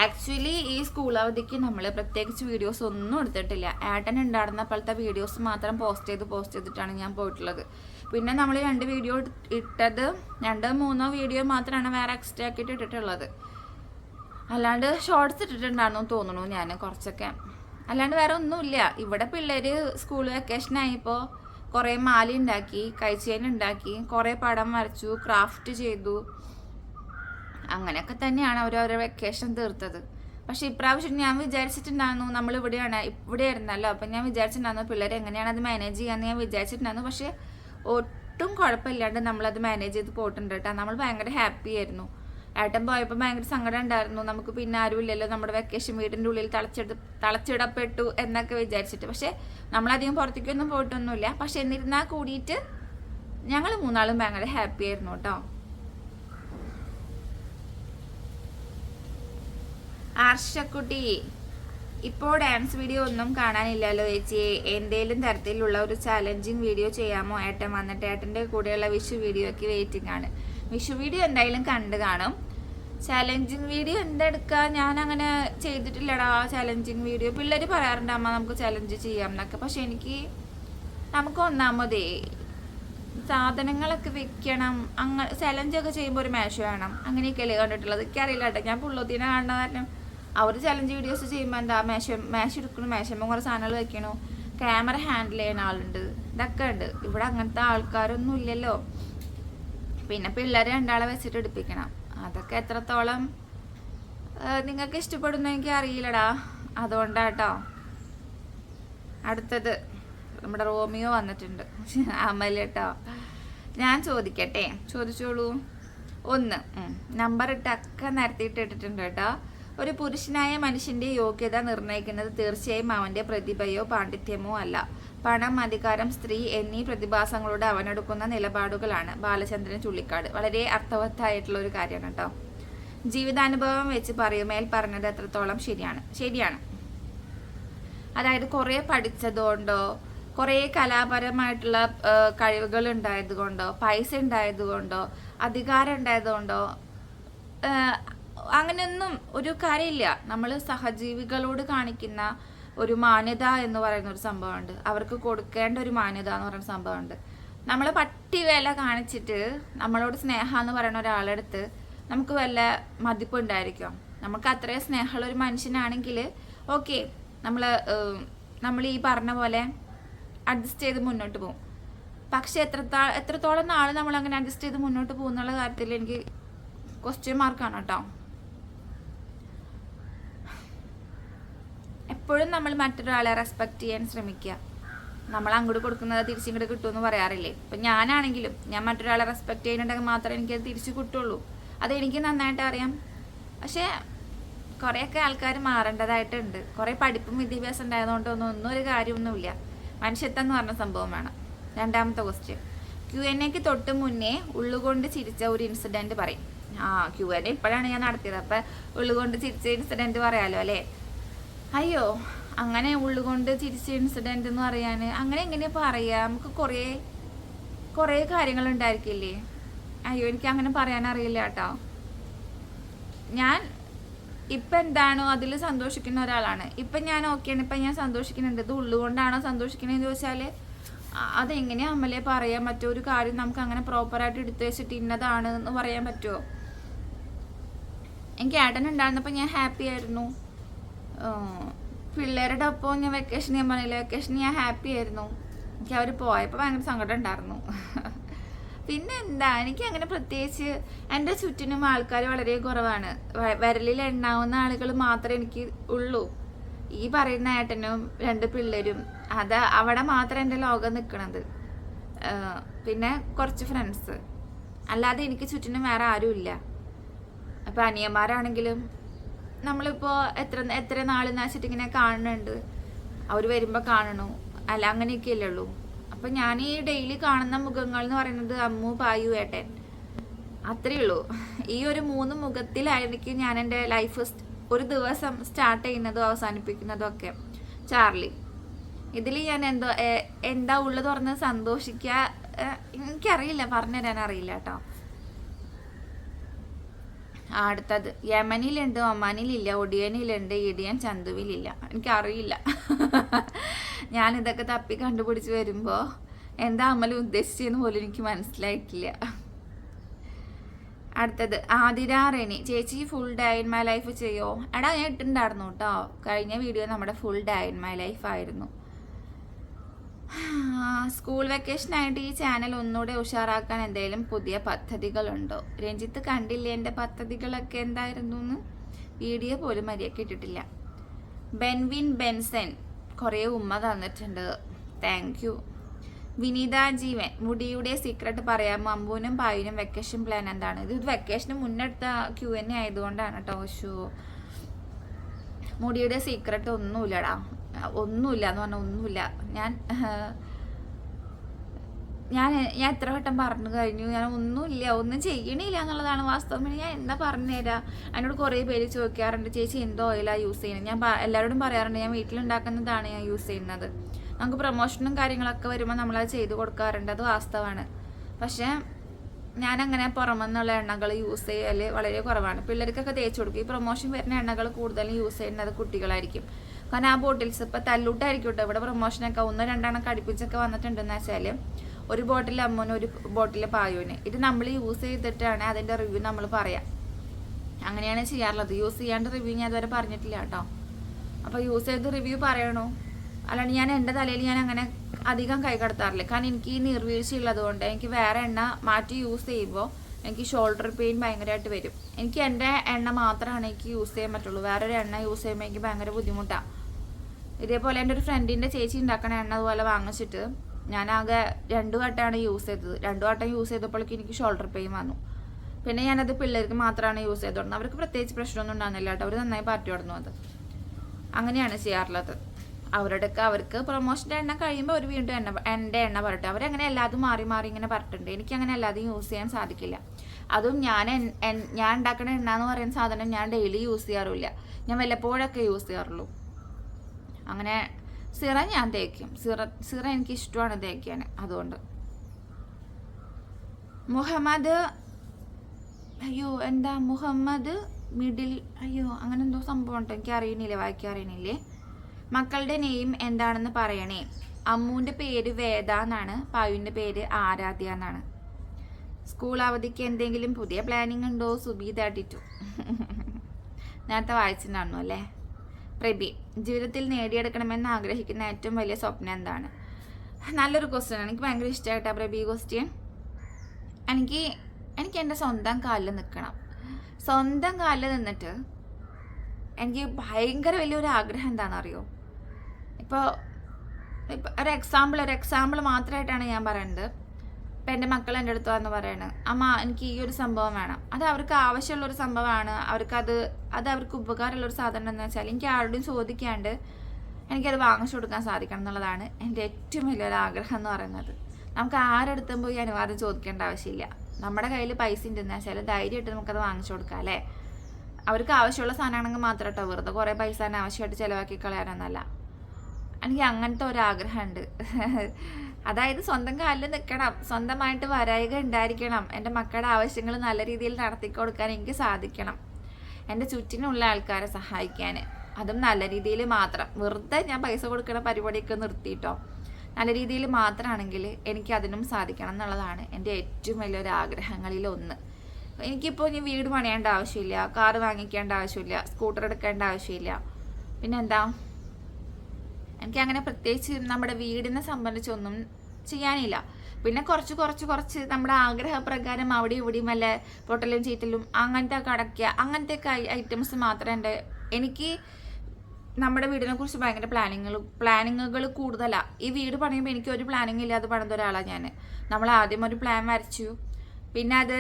ആക്ച്വലി ഈ സ്കൂൾ അവധിക്ക് നമ്മൾ പ്രത്യേകിച്ച് വീഡിയോസ് ഒന്നും എടുത്തിട്ടില്ല. ഏട്ടൻ ഉണ്ടായിരുന്നപ്പോഴത്തെ വീഡിയോസ് മാത്രം പോസ്റ്റ് ചെയ്ത് പോസ്റ്റ് ചെയ്തിട്ടാണ് ഞാൻ പോയിട്ടുള്ളത്. പിന്നെ നമ്മൾ രണ്ട് വീഡിയോ ഇട്ടത് രണ്ട് മൂന്നോ വീഡിയോ മാത്രമാണ് വേറെ എക്സ്ട്രാ ആക്കിയിട്ട് ഇട്ടിട്ടുള്ളത്. അല്ലാണ്ട് ഷോർട്സ് ഇട്ടിട്ടുണ്ടായിരുന്നു തോന്നുന്നു ഞാൻ കുറച്ചൊക്കെ. അല്ലാണ്ട് വേറെ ഒന്നുമില്ല. ഇവിടെ പിള്ളേർ സ്കൂൾ വെക്കേഷൻ ആയപ്പോൾ കുറേ മാല ഉണ്ടാക്കി കൈച്ചേൻ ഉണ്ടാക്കി കുറേ പടം വരച്ചു ക്രാഫ്റ്റ് ചെയ്തു. അങ്ങനെയൊക്കെ തന്നെയാണ് അവരവരുടെ വെക്കേഷൻ തീർത്തത്. പക്ഷെ ഇപ്രാവശ്യം ഞാൻ വിചാരിച്ചിട്ടുണ്ടായിരുന്നു നമ്മൾ ഇവിടെയാണ് ഇവിടെ ആയിരുന്നല്ലോ അപ്പം ഞാൻ വിചാരിച്ചിട്ടുണ്ടായിരുന്നു പിള്ളേർ എങ്ങനെയാണ് അത് മാനേജ് ചെയ്യാന്ന് ഞാൻ വിചാരിച്ചിട്ടുണ്ടായിരുന്നു. പക്ഷെ ഒട്ടും കുഴപ്പമില്ലാണ്ട് നമ്മളത് മാനേജ് ചെയ്ത് പോയിട്ടുണ്ട് കേട്ടോ. നമ്മൾ ഭയങ്കര ഹാപ്പി ആയിരുന്നു. ഏട്ടൻ പോയപ്പോൾ ഭയങ്കര സങ്കടം ഉണ്ടായിരുന്നു. നമുക്ക് പിന്നെ ആരുമില്ലല്ലോ. നമ്മുടെ വെക്കേഷൻ വീടിന്റെ ഉള്ളിൽ തളച്ചെടു തളച്ചിടപ്പെട്ടു എന്നൊക്കെ വിചാരിച്ചിട്ട്. പക്ഷെ നമ്മളധികം പുറത്തേക്കൊന്നും പോയിട്ടൊന്നുമില്ല. പക്ഷെ എന്നിരുന്നാൽ കൂടിയിട്ട് ഞങ്ങൾ മൂന്നാളും ഭയങ്കര ഹാപ്പി ആയിരുന്നു കേട്ടോ. ആർഷക്കുട്ടി ഇപ്പോൾ ഡാൻസ് വീഡിയോ ഒന്നും കാണാനില്ലല്ലോ ചേച്ചി. എന്തേലും തരത്തിലുള്ള ഒരു ചാലഞ്ചിങ് വീഡിയോ ചെയ്യാമോ? ഏട്ടൻ വന്നിട്ട് ഏട്ടന്റെ കൂടെയുള്ള വിഷു വീഡിയോ ഒക്കെ വെയിറ്റിംഗ് ആണ്. വിഷു വീഡിയോ എന്തായാലും കണ്ടു കാണും. ചലഞ്ചിങ് വീഡിയോ എന്തെടുക്കുക ഞാൻ അങ്ങനെ ചെയ്തിട്ടില്ലടാ ചലഞ്ചിങ് വീഡിയോ പിള്ളേർ പറയാറുണ്ട് അമ്മ നമുക്ക് ചലഞ്ച് ചെയ്യാം എന്നൊക്കെ. പക്ഷെ എനിക്ക് നമുക്ക് ഒന്നാമതേ സാധനങ്ങളൊക്കെ വെക്കണം. അങ്ങ ചലഞ്ചൊക്കെ ചെയ്യുമ്പോൾ ഒരു മേശ വേണം. അങ്ങനെയൊക്കെയല്ലേ കണ്ടിട്ടുള്ളത്. എനിക്കറിയില്ല കേട്ടോ. ഞാൻ പുള്ളോത്തിനെ കാണുന്ന കാരണം അവർ ചലഞ്ച് വീഡിയോസ് ചെയ്യുമ്പോൾ എന്താ മേശ മേശ എടുക്കണു. മേശമ്പം കുറേ സാധനങ്ങൾ വെക്കണു. ക്യാമറ ഹാൻഡിൽ ചെയ്യുന്ന ആളുണ്ട്. ഇതൊക്കെ ഉണ്ട്. ഇവിടെ അങ്ങനത്തെ ആൾക്കാരൊന്നും ഇല്ലല്ലോ. പിന്നെ പിള്ളേരെ രണ്ടാളെ വെച്ചിട്ട് എടുപ്പിക്കണം. അതൊക്കെ എത്രത്തോളം നിങ്ങൾക്ക് ഇഷ്ടപ്പെടുന്ന എനിക്ക് അറിയില്ലടാ. അതുകൊണ്ടാട്ടോ. അടുത്തത് നമ്മുടെ റോമിയോ വന്നിട്ടുണ്ട്. *laughs* അമൽ കേട്ടോ ഞാൻ ചോദിക്കട്ടെ. ചോദിച്ചോളൂ. ഒന്ന് നമ്പർ ഇട്ടൊക്കെ നിരത്തിയിട്ട് ഇട്ടിട്ടുണ്ട് കേട്ടോ. ഒരു പുരുഷനായ മനുഷ്യന്റെ യോഗ്യത നിർണയിക്കുന്നത് തീർച്ചയായും അവന്റെ പ്രതിഭയോ പാണ്ഡിത്യമോ അല്ല. പണം അധികാരം സ്ത്രീ എന്നീ പ്രതിഭാസങ്ങളോട് അവനെടുക്കുന്ന നിലപാടുകളാണ് ബാലചന്ദ്രൻ ചുള്ളിക്കാട്. വളരെ അർത്ഥവത്തായിട്ടുള്ള ഒരു കാര്യമാണ് കേട്ടോ. ജീവിതാനുഭവം വെച്ച് പറയുമേൽ പറഞ്ഞത് എത്രത്തോളം ശരിയാണ്? ശരിയാണ്. അതായത് കുറേ പഠിച്ചതുകൊണ്ടോ കുറേ കലാപരമായിട്ടുള്ള കഴിവുകൾ ഉണ്ടായതുകൊണ്ടോ പൈസ ഉണ്ടായതുകൊണ്ടോ അധികാരം ഉണ്ടായതുകൊണ്ടോ അങ്ങനെയൊന്നും ഒരു കാര്യമില്ല. നമ്മൾ സഹജീവികളോട് കാണിക്കുന്ന ഒരു മാന്യത എന്ന് പറയുന്ന ഒരു സംഭവമുണ്ട്. അവർക്ക് കൊടുക്കേണ്ട ഒരു മാന്യത എന്ന് പറയുന്ന സംഭവമുണ്ട്. നമ്മൾ പട്ടി വില കാണിച്ചിട്ട് നമ്മളോട് സ്നേഹം എന്ന് പറയുന്ന ഒരാളെടുത്ത് നമുക്ക് വല്ല മതിപ്പ് ഉണ്ടായിരിക്കും. നമുക്ക് അത്രയും സ്നേഹമുള്ള ഒരു മനുഷ്യനാണെങ്കിൽ ഓക്കെ നമ്മൾ നമ്മൾ ഈ പറഞ്ഞ പോലെ അഡ്ജസ്റ്റ് ചെയ്ത് മുന്നോട്ട് പോകും പക്ഷെ എത്രത്താ എത്രത്തോളം നാൾ നമ്മൾ അങ്ങനെ അഡ്ജസ്റ്റ് ചെയ്ത് മുന്നോട്ട് പോകുന്നുള്ള കാര്യത്തിൽ എനിക്ക് ക്വസ്റ്റ്യൻ മാർക്കാണ് കേട്ടോ. എപ്പോഴും നമ്മൾ മറ്റൊരാളെ റെസ്പെക്ട് ചെയ്യാൻ ശ്രമിക്കുക. നമ്മൾ അങ്ങോട്ട് കൊടുക്കുന്നത് തിരിച്ചിങ്ങോട്ട് കിട്ടുമെന്ന് പറയാറില്ലേ? ഇപ്പം ഞാനാണെങ്കിലും ഞാൻ മറ്റൊരാളെ റെസ്പെക്ട് ചെയ്യുന്നുണ്ടെങ്കിൽ മാത്രമേ എനിക്കത് തിരിച്ചു കിട്ടുള്ളൂ. അത് എനിക്ക് നന്നായിട്ട് അറിയാം. പക്ഷേ കുറേയൊക്കെ ആൾക്കാർ മാറേണ്ടതായിട്ടുണ്ട്. കുറേ പഠിപ്പും വിദ്യാഭ്യാസം ഉണ്ടായതുകൊണ്ട് ഒന്നും ഒരു കാര്യമൊന്നുമില്ല. മനുഷ്യത്വം എന്ന് പറഞ്ഞ സംഭവം വേണം. രണ്ടാമത്തെ ക്വസ്റ്റ്യൻ ക്യു എൻ എക്ക് തൊട്ട് മുന്നേ ഉള്ളുകൊണ്ട് ചിരിച്ച ഒരു ഇൻസിഡന്റ് പറയും. ആ ക്യു എൻ എ ഇപ്പോഴാണ് ഞാൻ നടത്തിയത്. അപ്പം ഉള്ളുകൊണ്ട് ചിരിച്ച ഇൻസിഡന്റ് പറയാമല്ലോ അല്ലേ? അയ്യോ അങ്ങനെ ഉള്ളുകൊണ്ട് ചിരിച്ച ഇൻസിഡന്റ് എന്ന് പറയാൻ അങ്ങനെ എങ്ങനെയാ പറയാ? നമുക്ക് കുറേ കുറേ കാര്യങ്ങൾ ഉണ്ടായിരിക്കില്ലേ അയ്യോ എനിക്ക് അങ്ങനെ പറയാൻ അറിയില്ല കേട്ടോ. ഞാൻ ഇപ്പം എന്താണോ അതിൽ സന്തോഷിക്കുന്ന ഒരാളാണ്. ഇപ്പം ഞാൻ ഓക്കെയാണ് ഇപ്പം ഞാൻ സന്തോഷിക്കുന്നുണ്ട്. ഇത് ഉള്ളുകൊണ്ടാണോ സന്തോഷിക്കണതെന്ന് ചോദിച്ചാൽ അതെങ്ങനെയാ അമ്മലെ പറയാൻ പറ്റുമോ ഒരു കാര്യം നമുക്ക് അങ്ങനെ പ്രോപ്പറായിട്ട് എടുത്തു വെച്ചിട്ട് ഇന്നതാണ് എന്ന് പറയാൻ പറ്റുമോ എനിക്ക് ഏട്ടൻ ഉണ്ടായിരുന്നപ്പോൾ ഞാൻ ഹാപ്പി ആയിരുന്നു. പിള്ളേരുടെ ഒപ്പം ഞാൻ വെക്കേഷൻ ഞാൻ പറഞ്ഞില്ല? വെക്കേഷൻ ഞാൻ ഹാപ്പി ആയിരുന്നു. എനിക്ക് അവർ പോയപ്പോൾ ഭയങ്കര സങ്കടം ഉണ്ടായിരുന്നു. *laughs* പിന്നെ എന്താ? എനിക്ക് അങ്ങനെ പ്രത്യേകിച്ച് എന്റെ ചുറ്റിനും ആൾക്കാർ വളരെ കുറവാണ്. വിരലിൽ എണ്ണാവുന്ന ആളുകൾ മാത്രമേ എനിക്ക് ഉള്ളൂ. ഈ പറയുന്ന ഏട്ടനും രണ്ട് പിള്ളേരും അത് അവിടെ മാത്രമേ എന്റെ ലോകം നിൽക്കണത് പിന്നെ കുറച്ച് ഫ്രണ്ട്സ് അല്ലാതെ എനിക്ക് ചുറ്റിനും വേറെ ആരുമില്ല. അപ്പം അനിയന്മാരാണെങ്കിലും നമ്മളിപ്പോൾ എത്ര എത്ര നാളെന്ന് വെച്ചിട്ട് ഇങ്ങനെ കാണുന്നുണ്ട് അവർ വരുമ്പോൾ കാണണു. അല്ല അങ്ങനെയൊക്കെയല്ലേ ഉള്ളൂ. അപ്പം ഞാൻ ഈ ഡെയിലി കാണുന്ന മുഖങ്ങൾ എന്ന് പറയുന്നത് അമ്മു പായു ഏട്ടൻ. അത്രേ ഉള്ളൂ. ഈ ഒരു മൂന്ന് മുഖത്തിലായിരിക്കും ഞാൻ എന്റെ ലൈഫ് ഒരു ദിവസം സ്റ്റാർട്ട് ചെയ്യുന്നതും അവസാനിപ്പിക്കുന്നതും ഒക്കെ. ചാർലി ഇതിൽ ഞാൻ എന്തോ എന്താ ഉള്ളത് പറഞ്ഞ് സന്തോഷിക്കുക എനിക്കറിയില്ല. പറഞ്ഞുതരാൻ അറിയില്ല കേട്ടോ. അടുത്തത്. യമനിലുണ്ട് ഒമാനിലില്ല ഒടിയനിലുണ്ട് ഇടിയൻ ചന്തുവിലില്ല. എനിക്കറിയില്ല. *laughs* ഞാനിതൊക്കെ തപ്പി കണ്ടുപിടിച്ച് വരുമ്പോൾ എന്താ അമൽ ഉദ്ദേശിച്ചതെന്ന് പോലും എനിക്ക് മനസ്സിലായിട്ടില്ല. അടുത്തത് ആതിര ചേച്ചി full day in my life ചെയ്യോ? എടാ ഞാൻ ഇട്ടുണ്ടായിരുന്നു കേട്ടോ. കഴിഞ്ഞ വീഡിയോ നമ്മുടെ full day in my life ആയിരുന്നു. സ്കൂൾ വെക്കേഷനായിട്ട് ഈ ചാനൽ ഒന്നുകൂടെ ഉഷാറാക്കാൻ എന്തെങ്കിലും പുതിയ പദ്ധതികളുണ്ടോ? രഞ്ജിത്ത് കണ്ടില്ലേ എന്റെ പദ്ധതികളൊക്കെ എന്തായിരുന്നു എന്ന് വീഡിയോ പോലും മര്യാദയ്ക്ക് ഇട്ടിട്ടില്ല. ബെൻവിൻ ബെൻസൻ കുറേ ഉമ്മ തന്നിട്ടുണ്ട്. താങ്ക് യു വിനീത ജീവൻ മുടിയുടെ സീക്രട്ട് പറയാമോ? അമ്പൂനും പായുനും വെക്കേഷൻ പ്ലാൻ എന്താണ്? ഇത് വെക്കേഷന് മുന്നെടുത്ത ക്യു എൻ എ ആയതുകൊണ്ടാണ് കേട്ടോ ഷോ. മുടിയുടെ സീക്രട്ട് ഒന്നുമില്ലടാ. ഒന്നുമില്ല എന്ന് പറഞ്ഞാൽ ഒന്നുമില്ല. ഞാൻ ഞാൻ ഞാൻ എത്ര വട്ടം പറഞ്ഞു കഴിഞ്ഞു. ഞാൻ ഒന്നുമില്ല ഒന്നും ചെയ്യണില്ല എന്നുള്ളതാണ് വാസ്തവം. ഞാൻ എന്താ പറഞ്ഞുതരാം എന്നോട് കുറേ പേര് ചോദിക്കാറുണ്ട് ചേച്ചി എന്തോ ഓയിലാണ് യൂസ് ചെയ്യുന്നത്? ഞാൻ എല്ലാവരോടും പറയാറുണ്ട് ഞാൻ വീട്ടിലുണ്ടാക്കുന്നതാണ് ഞാൻ യൂസ് ചെയ്യുന്നത്. നമുക്ക് പ്രൊമോഷനും കാര്യങ്ങളൊക്കെ വരുമ്പോൾ നമ്മളത് ചെയ്ത് കൊടുക്കാറുണ്ട്. അത് വാസ്തവമാണ് പക്ഷേ ഞാനങ്ങനെ പുറമെന്നുള്ള എണ്ണകൾ യൂസ് ചെയ്യൽ വളരെ കുറവാണ്. പിള്ളേർക്കൊക്കെ തേച്ച് കൊടുക്കും. ഈ പ്രൊമോഷൻ വരുന്ന എണ്ണകൾ കൂടുതലും യൂസ് ചെയ്യുന്നത് കുട്ടികളായിരിക്കും. കാരണം ആ ബോട്ടിൽസ് ഇപ്പൊ തല്ലൂട്ടായിരിക്കും കേട്ടോ ഇവിടെ പ്രൊമോഷനൊക്കെ ഒന്നോ രണ്ടെണ്ണം കടിപ്പിച്ചൊക്കെ വന്നിട്ടുണ്ടെന്ന് വെച്ചാൽ ഒരു ബോട്ടിൽ അമ്മൂന് ഒരു ബോട്ടിൽ പായുവിന് ഇത് നമ്മൾ യൂസ് ചെയ്തിട്ടാണ് അതിന്റെ റിവ്യൂ നമ്മൾ പറയാം. അങ്ങനെയാണ് ചെയ്യാറുള്ളത്. യൂസ് ചെയ്യാണ്ട് റിവ്യൂ ഞാൻ ഇതുവരെ പറഞ്ഞിട്ടില്ല കേട്ടോ അപ്പോൾ യൂസ് ചെയ്ത് റിവ്യൂ പറയണോ? അല്ലാണ്ട് ഞാൻ എന്റെ തലയിൽ ഞാൻ അങ്ങനെ അധികം കൈ കടത്താറില്ല. കാരണം എനിക്ക് ഈ നീർവീഴ്ച ഉള്ളതുകൊണ്ട് എനിക്ക് വേറെ എണ്ണ മാറ്റി യൂസ് ചെയ്യുമ്പോൾ എനിക്ക് ഷോൾഡർ പെയിൻ ഭയങ്കരമായിട്ട് വരും. എനിക്ക് എന്റെ എണ്ണ മാത്രമാണ് എനിക്ക് യൂസ് ചെയ്യാൻ പറ്റുള്ളൂ. വേറൊരു എണ്ണ യൂസ് ചെയ്യുമ്പോൾ എനിക്ക് ഭയങ്കര ബുദ്ധിമുട്ടാണ് ഇതേപോലെ എന്റെ ഒരു ഫ്രണ്ടിന്റെ ചേച്ചി ഉണ്ടാക്കണ എണ്ണ അതുപോലെ വാങ്ങിച്ചിട്ട് ഞാൻ ആകെ രണ്ടു വട്ടമാണ് യൂസ് ചെയ്തത്. രണ്ടു വട്ടം യൂസ് ചെയ്തപ്പോഴേക്കും എനിക്ക് ഷോൾഡർ പെയിൻ വന്നു. പിന്നെ ഞാനത് പിള്ളേർക്ക് മാത്രമാണ് യൂസ് ചെയ്തോടുന്നത് അവർക്ക് പ്രത്യേകിച്ച് പ്രശ്നമൊന്നും ഉണ്ടാകുന്നില്ല കേട്ടോ. അവർ നന്നായി പാർട്ടി ഓടുന്നു അത്. അങ്ങനെയാണ് ചെയ്യാറുള്ളത്. അവരുടെ അവർക്ക് പ്രൊമോഷന്റെ എണ്ണ കഴിയുമ്പോൾ അവർ വീണ്ടും എണ്ണ എന്റെ എണ്ണ പറട്ടെ അവരങ്ങനെ എല്ലാതും മാറി മാറി ഇങ്ങനെ പറഞ്ഞിട്ടുണ്ട്. എനിക്ക് അങ്ങനെ എല്ലാതും യൂസ് ചെയ്യാൻ സാധിക്കില്ല. അതും ഞാൻ ഞാൻ ഉണ്ടാക്കുന്ന എണ്ണ എന്ന് പറയുന്ന സാധനം ഞാൻ ഡെയിലി യൂസ് ചെയ്യാറില്ല ഞാൻ വല്ലപ്പോഴൊക്കെ യൂസ് ചെയ്യാറുള്ളൂ. അങ്ങനെ സിറ ഞാൻ തേക്കും. സിറ സിറ എനിക്ക് ഇഷ്ടമാണ് തേക്കാൻ അതുകൊണ്ട്. മുഹമ്മദ് അയ്യോ എന്താ മുഹമ്മദ് മിഡിൽ അയ്യോ അങ്ങനെ എന്തോ സംഭവം ഉണ്ടോ? എനിക്ക് അറിയണില്ലേ വായിക്കാൻ അറിയണില്ലേ മക്കളുടെ നെയിം എന്താണെന്ന് പറയണേ. അമ്മുവിന്റെ പേര് വേദ എന്നാണ് പായുവിന്റെ പേര് ആരാധ്യ എന്നാണ്. സ്കൂൾ അവധിക്ക് എന്തെങ്കിലും പുതിയ പ്ലാനിങ് ഉണ്ടോ? സുബി തേർട്ടി ടു നേരത്തെ വായിച്ചിട്ടുണ്ടായിരുന്നു അല്ലേ? പ്രബി ജീവിതത്തിൽ നേടിയെടുക്കണമെന്ന് ആഗ്രഹിക്കുന്ന ഏറ്റവും വലിയ സ്വപ്നം എന്താണ്? നല്ലൊരു ക്വസ്റ്റ്യൻ എനിക്ക് ഭയങ്കര ഇഷ്ടമായിട്ടാ പ്രബി ക്വസ്റ്റ്യൻ എനിക്ക് എനിക്ക് എന്റെ സ്വന്തം കാലിൽ നിൽക്കണം. സ്വന്തം കാലിൽ നിന്നിട്ട് എനിക്ക് ഭയങ്കര വലിയൊരു ആഗ്രഹം എന്താണെന്നറിയോ? ഇപ്പോൾ ഇപ്പോൾ ഒരു എക്സാമ്പിൾ ഒരു എക്സാമ്പിൾ മാത്രമായിട്ടാണ് ഞാൻ പറയുന്നത്. ഇപ്പം എന്റെ മക്കൾ എന്റെ അടുത്ത് വന്ന് പറയണ് അമ്മ എനിക്ക് ഈ ഒരു സംഭവം വേണം. അത് അവർക്ക് ആവശ്യമുള്ള ഒരു സംഭവമാണ്. അവർക്കത് അത് അവർക്ക് ഉപകാരമുള്ളൊരു സാധനം എന്ന് വെച്ചാൽ എനിക്ക് ആരോടും ചോദിക്കാണ്ട് എനിക്കത് വാങ്ങിച്ചു കൊടുക്കാൻ സാധിക്കണം എന്നുള്ളതാണ് എന്റെ ഏറ്റവും വലിയൊരു ആഗ്രഹം എന്ന് പറയുന്നത്. നമുക്ക് ആരെടുത്തും പോയി അനുവാദം ചോദിക്കേണ്ട ആവശ്യമില്ല. നമ്മുടെ കയ്യിൽ പൈസ ഉണ്ടെന്ന് വെച്ചാൽ ധൈര്യമായിട്ട് നമുക്കത് വാങ്ങിച്ചു കൊടുക്കാം അല്ലേ? അവർക്ക് ആവശ്യമുള്ള സാധനമാണെങ്കിൽ മാത്രം കേട്ടോ. വെറുതെ കുറേ പൈസ അനാവശ്യമായിട്ട് ചിലവാക്കി കളയാനൊന്നല്ല. എനിക്ക് അങ്ങനത്തെ ഒരു ആഗ്രഹമുണ്ട്. അതായത് സ്വന്തം കാലിൽ നിൽക്കണം സ്വന്തമായിട്ട് വരായിക ഉണ്ടായിരിക്കണം എന്റെ മക്കളുടെ ആവശ്യങ്ങൾ നല്ല രീതിയിൽ നടത്തി കൊടുക്കാൻ എനിക്ക് സാധിക്കണം. എന്റെ ചുറ്റിനുള്ള ആൾക്കാരെ സഹായിക്കാൻ. അതും നല്ല രീതിയിൽ മാത്രം. വെറുതെ ഞാൻ പൈസ കൊടുക്കുന്ന പരിപാടിയൊക്കെ നിർത്തിയിട്ടോ. നല്ല രീതിയിൽ മാത്രമാണെങ്കിൽ എനിക്ക് അതിനും സാധിക്കണം എന്നുള്ളതാണ് എന്റെ ഏറ്റവും വലിയൊരു ആഗ്രഹങ്ങളിൽ ഒന്ന്. എനിക്കിപ്പോൾ ഇനി വീട് പണിയേണ്ട ആവശ്യമില്ല കാറ് വാങ്ങിക്കേണ്ട ആവശ്യമില്ല സ്കൂട്ടർ എടുക്കേണ്ട ആവശ്യമില്ല. പിന്നെന്താ? എനിക്ക് അങ്ങനെ പ്രത്യേകിച്ച് നമ്മുടെ വീടിനെ സംബന്ധിച്ചൊന്നും ചെയ്യാനില്ല. പിന്നെ കുറച്ച് കുറച്ച് കുറച്ച് നമ്മുടെ ആഗ്രഹപ്രകാരം അവിടെ ഇവിടെയും വല്ല പൊട്ടലും ചീറ്റലും അങ്ങനത്തെ ഒക്കെ അടയ്ക്കുക അങ്ങനത്തെ ഐറ്റംസ് മാത്രമേ എന്റെ എനിക്ക് നമ്മുടെ വീടിനെ കുറിച്ച് ഭയങ്കര പ്ലാനിങ്ങുകൾ പ്ലാനിങ്ങുകൾ കൂടുതലാണ് ഈ വീട് പണിയുമ്പോൾ എനിക്ക് ഒരു പ്ലാനിങ് ഇല്ലാതെ പണിത ഒരാളാണ് ഞാൻ നമ്മൾ ആദ്യം ഒരു പ്ലാൻ വരച്ചു. പിന്നെ അത്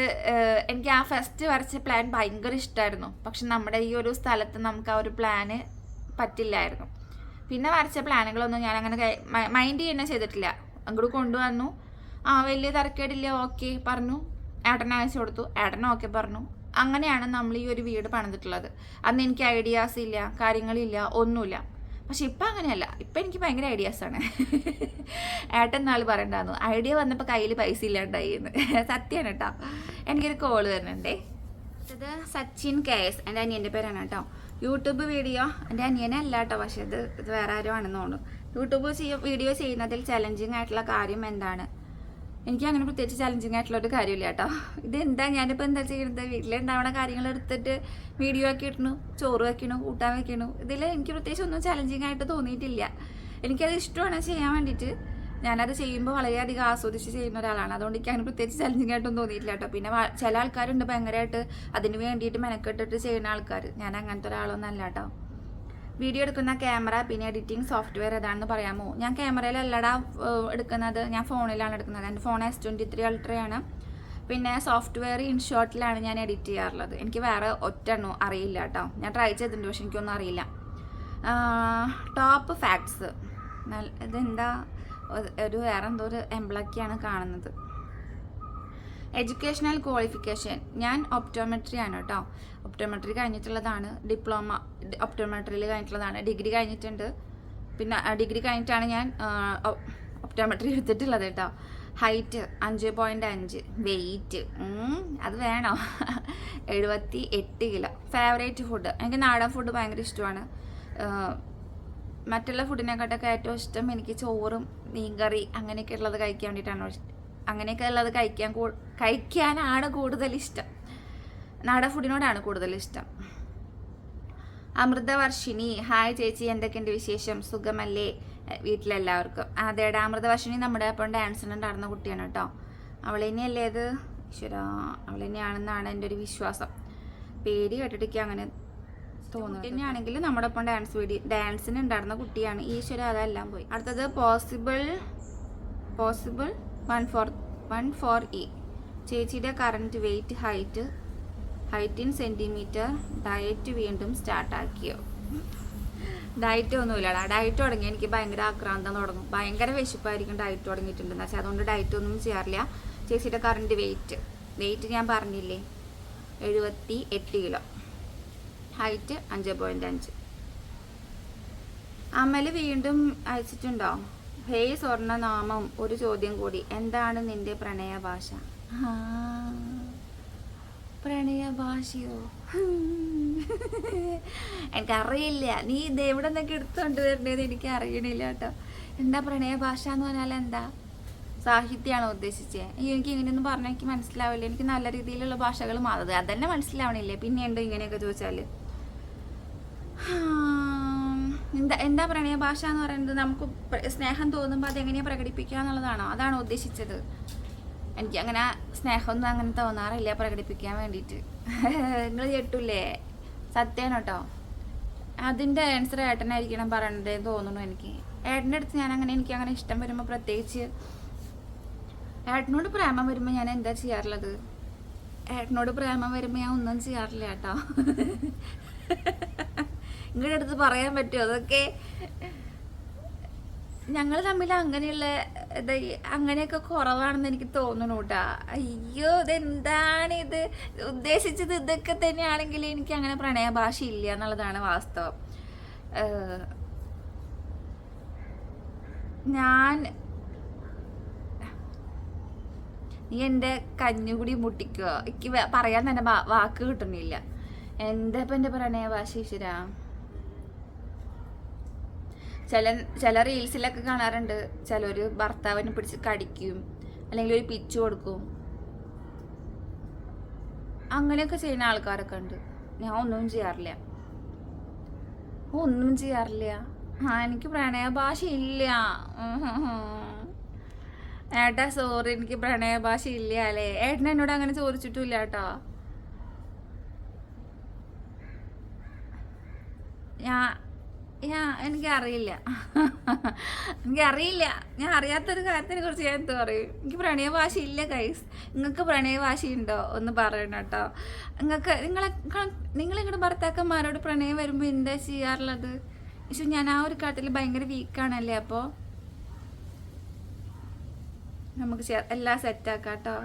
എനിക്ക് ആ ഫസ്റ്റ് വരച്ച പ്ലാൻ ഭയങ്കര ഇഷ്ടമായിരുന്നു പക്ഷെ നമ്മുടെ ഈ ഒരു സ്ഥലത്ത് നമുക്ക് ആ ഒരു പ്ലാന് പറ്റില്ലായിരുന്നു. പിന്നെ വരച്ച പ്ലാനുകളൊന്നും ഞാൻ അങ്ങനെ മൈൻഡ് ചെയ്യുന്ന ചെയ്തിട്ടില്ല. അങ്ങോട്ട് കൊണ്ടുവന്നു. ആ വലിയ തിരക്കേടില്ല ഓക്കെ പറഞ്ഞു. ഏട്ടനെ അയച്ചു കൊടുത്തു. ഏട്ടൻ ഓക്കെ പറഞ്ഞു. അങ്ങനെയാണ് നമ്മൾ ഈ ഒരു വീട് പണിതിട്ടുള്ളത്. അന്ന് എനിക്ക് ഐഡിയാസ് ഇല്ല കാര്യങ്ങളില്ല ഒന്നുമില്ല. പക്ഷെ ഇപ്പം അങ്ങനെയല്ല. ഇപ്പം എനിക്ക് ഭയങ്കര ഐഡിയാസാണ് *laughs* ഏട്ടൻ നാൾ പറയണ്ടായിരുന്നു. ഐഡിയ വന്നപ്പോൾ കയ്യിൽ പൈസ ഇല്ലാണ്ടായി എന്ന്. *laughs* സത്യമാണ് കേട്ടോ. എനിക്കൊരു കോൾ വരുന്നുണ്ടേ. ഇത് സച്ചിൻ കെ എസ്. എന്റെ അനിയന്റെ പേരാണ് കേട്ടോ. യൂട്യൂബ് വീഡിയോ എന്റെ അനിയനല്ല കേട്ടോ പക്ഷേ ഇത് ഇത് വേറെ ആരും ആണെന്ന് തോന്നുന്നു. യൂട്യൂബ് ചെയ്യ വീഡിയോ ചെയ്യുന്നതിൽ ചലഞ്ചിങ് ആയിട്ടുള്ള കാര്യം എന്താണ്? എനിക്ക് അങ്ങനെ പ്രത്യേകിച്ച് ചലഞ്ചിങ് ആയിട്ടുള്ള ഒരു കാര്യമില്ല കേട്ടോ. ഇത് എന്താ ഞാനിപ്പോൾ എന്താ ചെയ്യുന്നത്? വീട്ടിലുണ്ടാവണ കാര്യങ്ങൾ എടുത്തിട്ട് വീഡിയോ ആക്കി ഇടണു ചോറ് വയ്ക്കണു കൂട്ടാൻ വയ്ക്കണു ഇതിൽ എനിക്ക് പ്രത്യേകിച്ച് ഒന്നും ചലഞ്ചിങ് ആയിട്ട് തോന്നിയിട്ടില്ല. എനിക്കത് ഇഷ്ടമാണ് ചെയ്യാൻ വേണ്ടിയിട്ട്. ഞാനത് ചെയ്യുമ്പോൾ വളരെയധികം ആസ്വദിച്ച് ചെയ്യുന്ന ഒരാളാണ്. അതുകൊണ്ട് എനിക്ക് അങ്ങനെ പ്രത്യേകിച്ച് ചലഞ്ചിങ് ആയിട്ടൊന്നും തോന്നിയിട്ടില്ല കേട്ടോ പിന്നെ ചില ആൾക്കാരുണ്ട് ഭയങ്കരമായിട്ട് അതിന് വേണ്ടിയിട്ട് മെനക്കെട്ടിട്ട് ചെയ്യുന്ന ആൾക്കാർ ഞാൻ അങ്ങനത്തെ ഒരാളൊന്നും അല്ല കേട്ടോ വീഡിയോ എടുക്കുന്ന ക്യാമറ പിന്നെ എഡിറ്റിംഗ് സോഫ്റ്റ്വെയർ ഏതാണെന്ന് പറയാമോ? ഞാൻ ക്യാമറയിലല്ലടാ എടുക്കുന്നത്. ഞാൻ ഫോണിലാണ് എടുക്കുന്നത്. എന്റെ ഫോൺ എസ് ട്വന്റി ത്രീ അൾട്രയാണ് പിന്നെ സോഫ്റ്റ്വെയർ ഇൻഷോട്ടിലാണ് ഞാൻ എഡിറ്റ് ചെയ്യാറുള്ളത്. എനിക്ക് വേറെ ഒറ്റണ്ണോ അറിയില്ല കേട്ടോ ഞാൻ ട്രൈ ചെയ്തിട്ടുണ്ട് പക്ഷെ എനിക്കൊന്നും അറിയില്ല. ടോപ്പ് ഫാക്ട്സ് ഇതെന്താ? ഒരു- വേറെ എന്തോ ഒരു എംബ്ലൊക്കെയാണ് കാണുന്നത്. എഡ്യൂക്കേഷണൽ ക്വാളിഫിക്കേഷൻ ഞാൻ ഒപ്റ്റോമെട്രി ആണ് കേട്ടോ. ഒപ്റ്റോമെട്രി കഴിഞ്ഞിട്ടുള്ളതാണ്. ഡിപ്ലോമ ഒപ്റ്റോമെട്രിയിൽ കഴിഞ്ഞിട്ടുള്ളതാണ്. ഡിഗ്രി കഴിഞ്ഞിട്ടുണ്ട്. പിന്നെ ഡിഗ്രി കഴിഞ്ഞിട്ടാണ് ഞാൻ ഒപ്റ്റോമെട്രി എടുത്തിട്ടുള്ളത് കേട്ടോ. ഹൈറ്റ് അഞ്ച് പോയിന്റ് അഞ്ച്. വെയിറ്റ് അത് വേണോ? എഴുപത്തി എട്ട് കിലോ. ഫേവറേറ്റ് ഫുഡ് എനിക്ക് നാടൻ ഫുഡ് ഭയങ്കര ഇഷ്ടമാണ്. മറ്റുള്ള ഫുഡിനെക്കാട്ടൊക്കെ ഏറ്റവും ഇഷ്ടം എനിക്ക് ചോറും മീൻകറി അങ്ങനെയൊക്കെ ഉള്ളത് കഴിക്കാൻ വേണ്ടിയിട്ടാണ്. അങ്ങനെയൊക്കെ ഉള്ളത് കഴിക്കാൻ കഴിക്കാനാണ് കൂടുതൽ ഇഷ്ടം. നാടൻ ഫുഡിനോടാണ് കൂടുതൽ ഇഷ്ടം. അമൃതവർഷിണി ഹായ് ചേച്ചി എന്തൊക്കെയുണ്ട് വിശേഷം? സുഖമല്ലേ? വീട്ടിലെല്ലാവർക്കും. അതേടാ അമൃതവർഷിണി നമ്മുടെ അപ്പം ഡാൻസിന് ഉണ്ടായിരുന്ന കുട്ടിയാണ് കേട്ടോ. അവൾ തന്നെയല്ലേ ഇത്? ഈശ്വര അവൾ തന്നെയാണെന്നാണ് എന്റെ ഒരു വിശ്വാസം. പേര് കേട്ടിട്ടൊക്കെ അങ്ങനെ. തോന്നുന്നു തന്നെയാണെങ്കിൽ നമ്മുടെ ഒപ്പം ഡാൻസ് വീഡിയോ ഡാൻസിന് ഉണ്ടായിരുന്ന കുട്ടിയാണ് ഈശ്വര അതെല്ലാം പോയി. അടുത്തത് possible possible one four one four A ചേച്ചിയുടെ current weight height height in centimetre diet വീണ്ടും സ്റ്റാർട്ടാക്കിയോ ഡയറ്റ് ഒന്നുമില്ലടാ. ഡയറ്റ് തുടങ്ങി. എനിക്ക് ഭയങ്കര ആക്രാന്തം തുടങ്ങും. ഭയങ്കര വിശപ്പായിരിക്കും ഡയറ്റ് തുടങ്ങിയിട്ടുണ്ടെന്ന്. പക്ഷേ അതുകൊണ്ട് ഡയറ്റ് ഒന്നും ചെയ്യാറില്ല. ചേച്ചിയുടെ കറന്റ് വെയിറ്റ് വെയിറ്റ് ഞാൻ പറഞ്ഞില്ലേ? എഴുപത്തി എട്ട് കിലോ. ഹൈറ്റ് അഞ്ച് പോയിന്റ് അഞ്ച്. അമൽ വീണ്ടും അയച്ചിട്ടുണ്ടോ? ഹേ സ്വർണനാമം ഒരു ചോദ്യം കൂടി. എന്താണ് നിന്റെ പ്രണയ ഭാഷ ആ, പ്രണയ ഭാഷയോ എനിക്കറിയില്ല. നീ ഇത് എവിടെ നിന്നൊക്കെ എടുത്തുകൊണ്ട് വരേണ്ടത് എനിക്ക് അറിയണില്ല കേട്ടോ. എന്താ പ്രണയ ഭാഷ എന്ന് പറഞ്ഞാൽ എന്താ? സാഹിത്യമാണോ ഉദ്ദേശിച്ചത് എനിക്ക് ഇങ്ങനെയൊന്നും പറഞ്ഞാൽ എനിക്ക് മനസ്സിലാവില്ല. എനിക്ക് നല്ല രീതിയിലുള്ള ഭാഷകൾ മാറുന്നത് അതന്നെ മനസ്സിലാവണില്ലേ? പിന്നെയുണ്ടോ ഇങ്ങനെയൊക്കെ ചോദിച്ചാൽ എന്താ എന്താ പ്രണയ ഭാഷ എന്ന് പറയുന്നത് നമുക്ക് സ്നേഹം തോന്നുമ്പോൾ അതെങ്ങനെയാണ് പ്രകടിപ്പിക്കുക എന്നുള്ളതാണോ? അതാണ് ഉദ്ദേശിച്ചത്? എനിക്ക് അങ്ങനെ സ്നേഹമൊന്നും അങ്ങനെ തോന്നാറില്ല പ്രകടിപ്പിക്കാൻ വേണ്ടിയിട്ട്. *laughs* നിങ്ങൾ കേട്ടില്ലേ? സത്യമാണ് കേട്ടോ. അതിന്റെ ആൻസർ ഏട്ടനായിരിക്കണം പറയണത് തോന്നുന്നു എനിക്ക്. ഏട്ടന്റെ അടുത്ത് ഞാൻ അങ്ങനെ എനിക്ക് അങ്ങനെ ഇഷ്ടം വരുമ്പോൾ പ്രത്യേകിച്ച് ഏട്ടനോട് പ്രേമം വരുമ്പോൾ ഞാൻ എന്താ ചെയ്യാറുള്ളത്? ഏട്ടനോട് പ്രേമം വരുമ്പോൾ ഞാൻ ഒന്നും ചെയ്യാറില്ല കേട്ടോ. *laughs* നിങ്ങളുടെ അടുത്ത് പറയാൻ പറ്റുമോ? അതൊക്കെ ഞങ്ങൾ തമ്മിൽ അങ്ങനെയുള്ള അങ്ങനെയൊക്കെ കുറവാണെന്ന് എനിക്ക് തോന്നുന്നു കേട്ടാ അയ്യോ ഇതെന്താണ് ഇത്? ഉദ്ദേശിച്ചത് ഇതൊക്കെ തന്നെയാണെങ്കിൽ എനിക്ക് അങ്ങനെ പ്രണയ ഭാഷ ഇല്ല എന്നുള്ളതാണ് വാസ്തവം. ഞാൻ നീ എന്റെ കഞ്ഞുകൂടി മുട്ടിക്കുക എനിക്ക് പറയാൻ തന്നെ വാക്ക് കിട്ടുന്നില്ല. എന്താ ഇപ്പം എന്റെ പ്രണയ ഭാഷ ഈശ്വരാ? ചില ചില റീൽസിലൊക്കെ കാണാറുണ്ട്. ചിലർ ഭർത്താവിനെ പിടിച്ച് കടിക്കും. അല്ലെങ്കിൽ ഒരു പിച്ചു കൊടുക്കും. അങ്ങനെയൊക്കെ ചെയ്യുന്ന ആൾക്കാരൊക്കെ ഉണ്ട്. ഞാൻ ഒന്നും ചെയ്യാറില്ല. ഒന്നും ചെയ്യാറില്ല. ആ എനിക്ക് പ്രണയ ഭാഷ ഇല്ല ഏട്ടാ സോറി എനിക്ക് പ്രണയ ഭാഷ ഇല്ല അല്ലേ? ഏട്ടൻ എന്നോട് അങ്ങനെ ചോദിച്ചിട്ടില്ല കേട്ടോ. ഞാൻ യാ എനിക്കറിയില്ല. എനിക്കറിയില്ല. ഞാൻ അറിയാത്തൊരു കാര്യത്തിനെ കുറിച്ച് ഞാൻ എന്തു പറയും? എനിക്ക് പ്രണയവാശി ഇല്ല കൈസ് നിങ്ങൾക്ക് പ്രണയവാശി ഉണ്ടോ? ഒന്ന് പറയണം കേട്ടോ. നിങ്ങൾക്ക് നിങ്ങളെ നിങ്ങളിങ്ങോട്ട് ഭർത്താക്കന്മാരോട് പ്രണയം വരുമ്പോൾ എന്താ ചെയ്യാറുള്ളത്? പക്ഷെ ഞാൻ ആ ഒരു കാര്യത്തിൽ ഭയങ്കര വീക്കാണല്ലേ അപ്പോൾ നമുക്ക് എല്ലാം സെറ്റാക്കാം കേട്ടോ.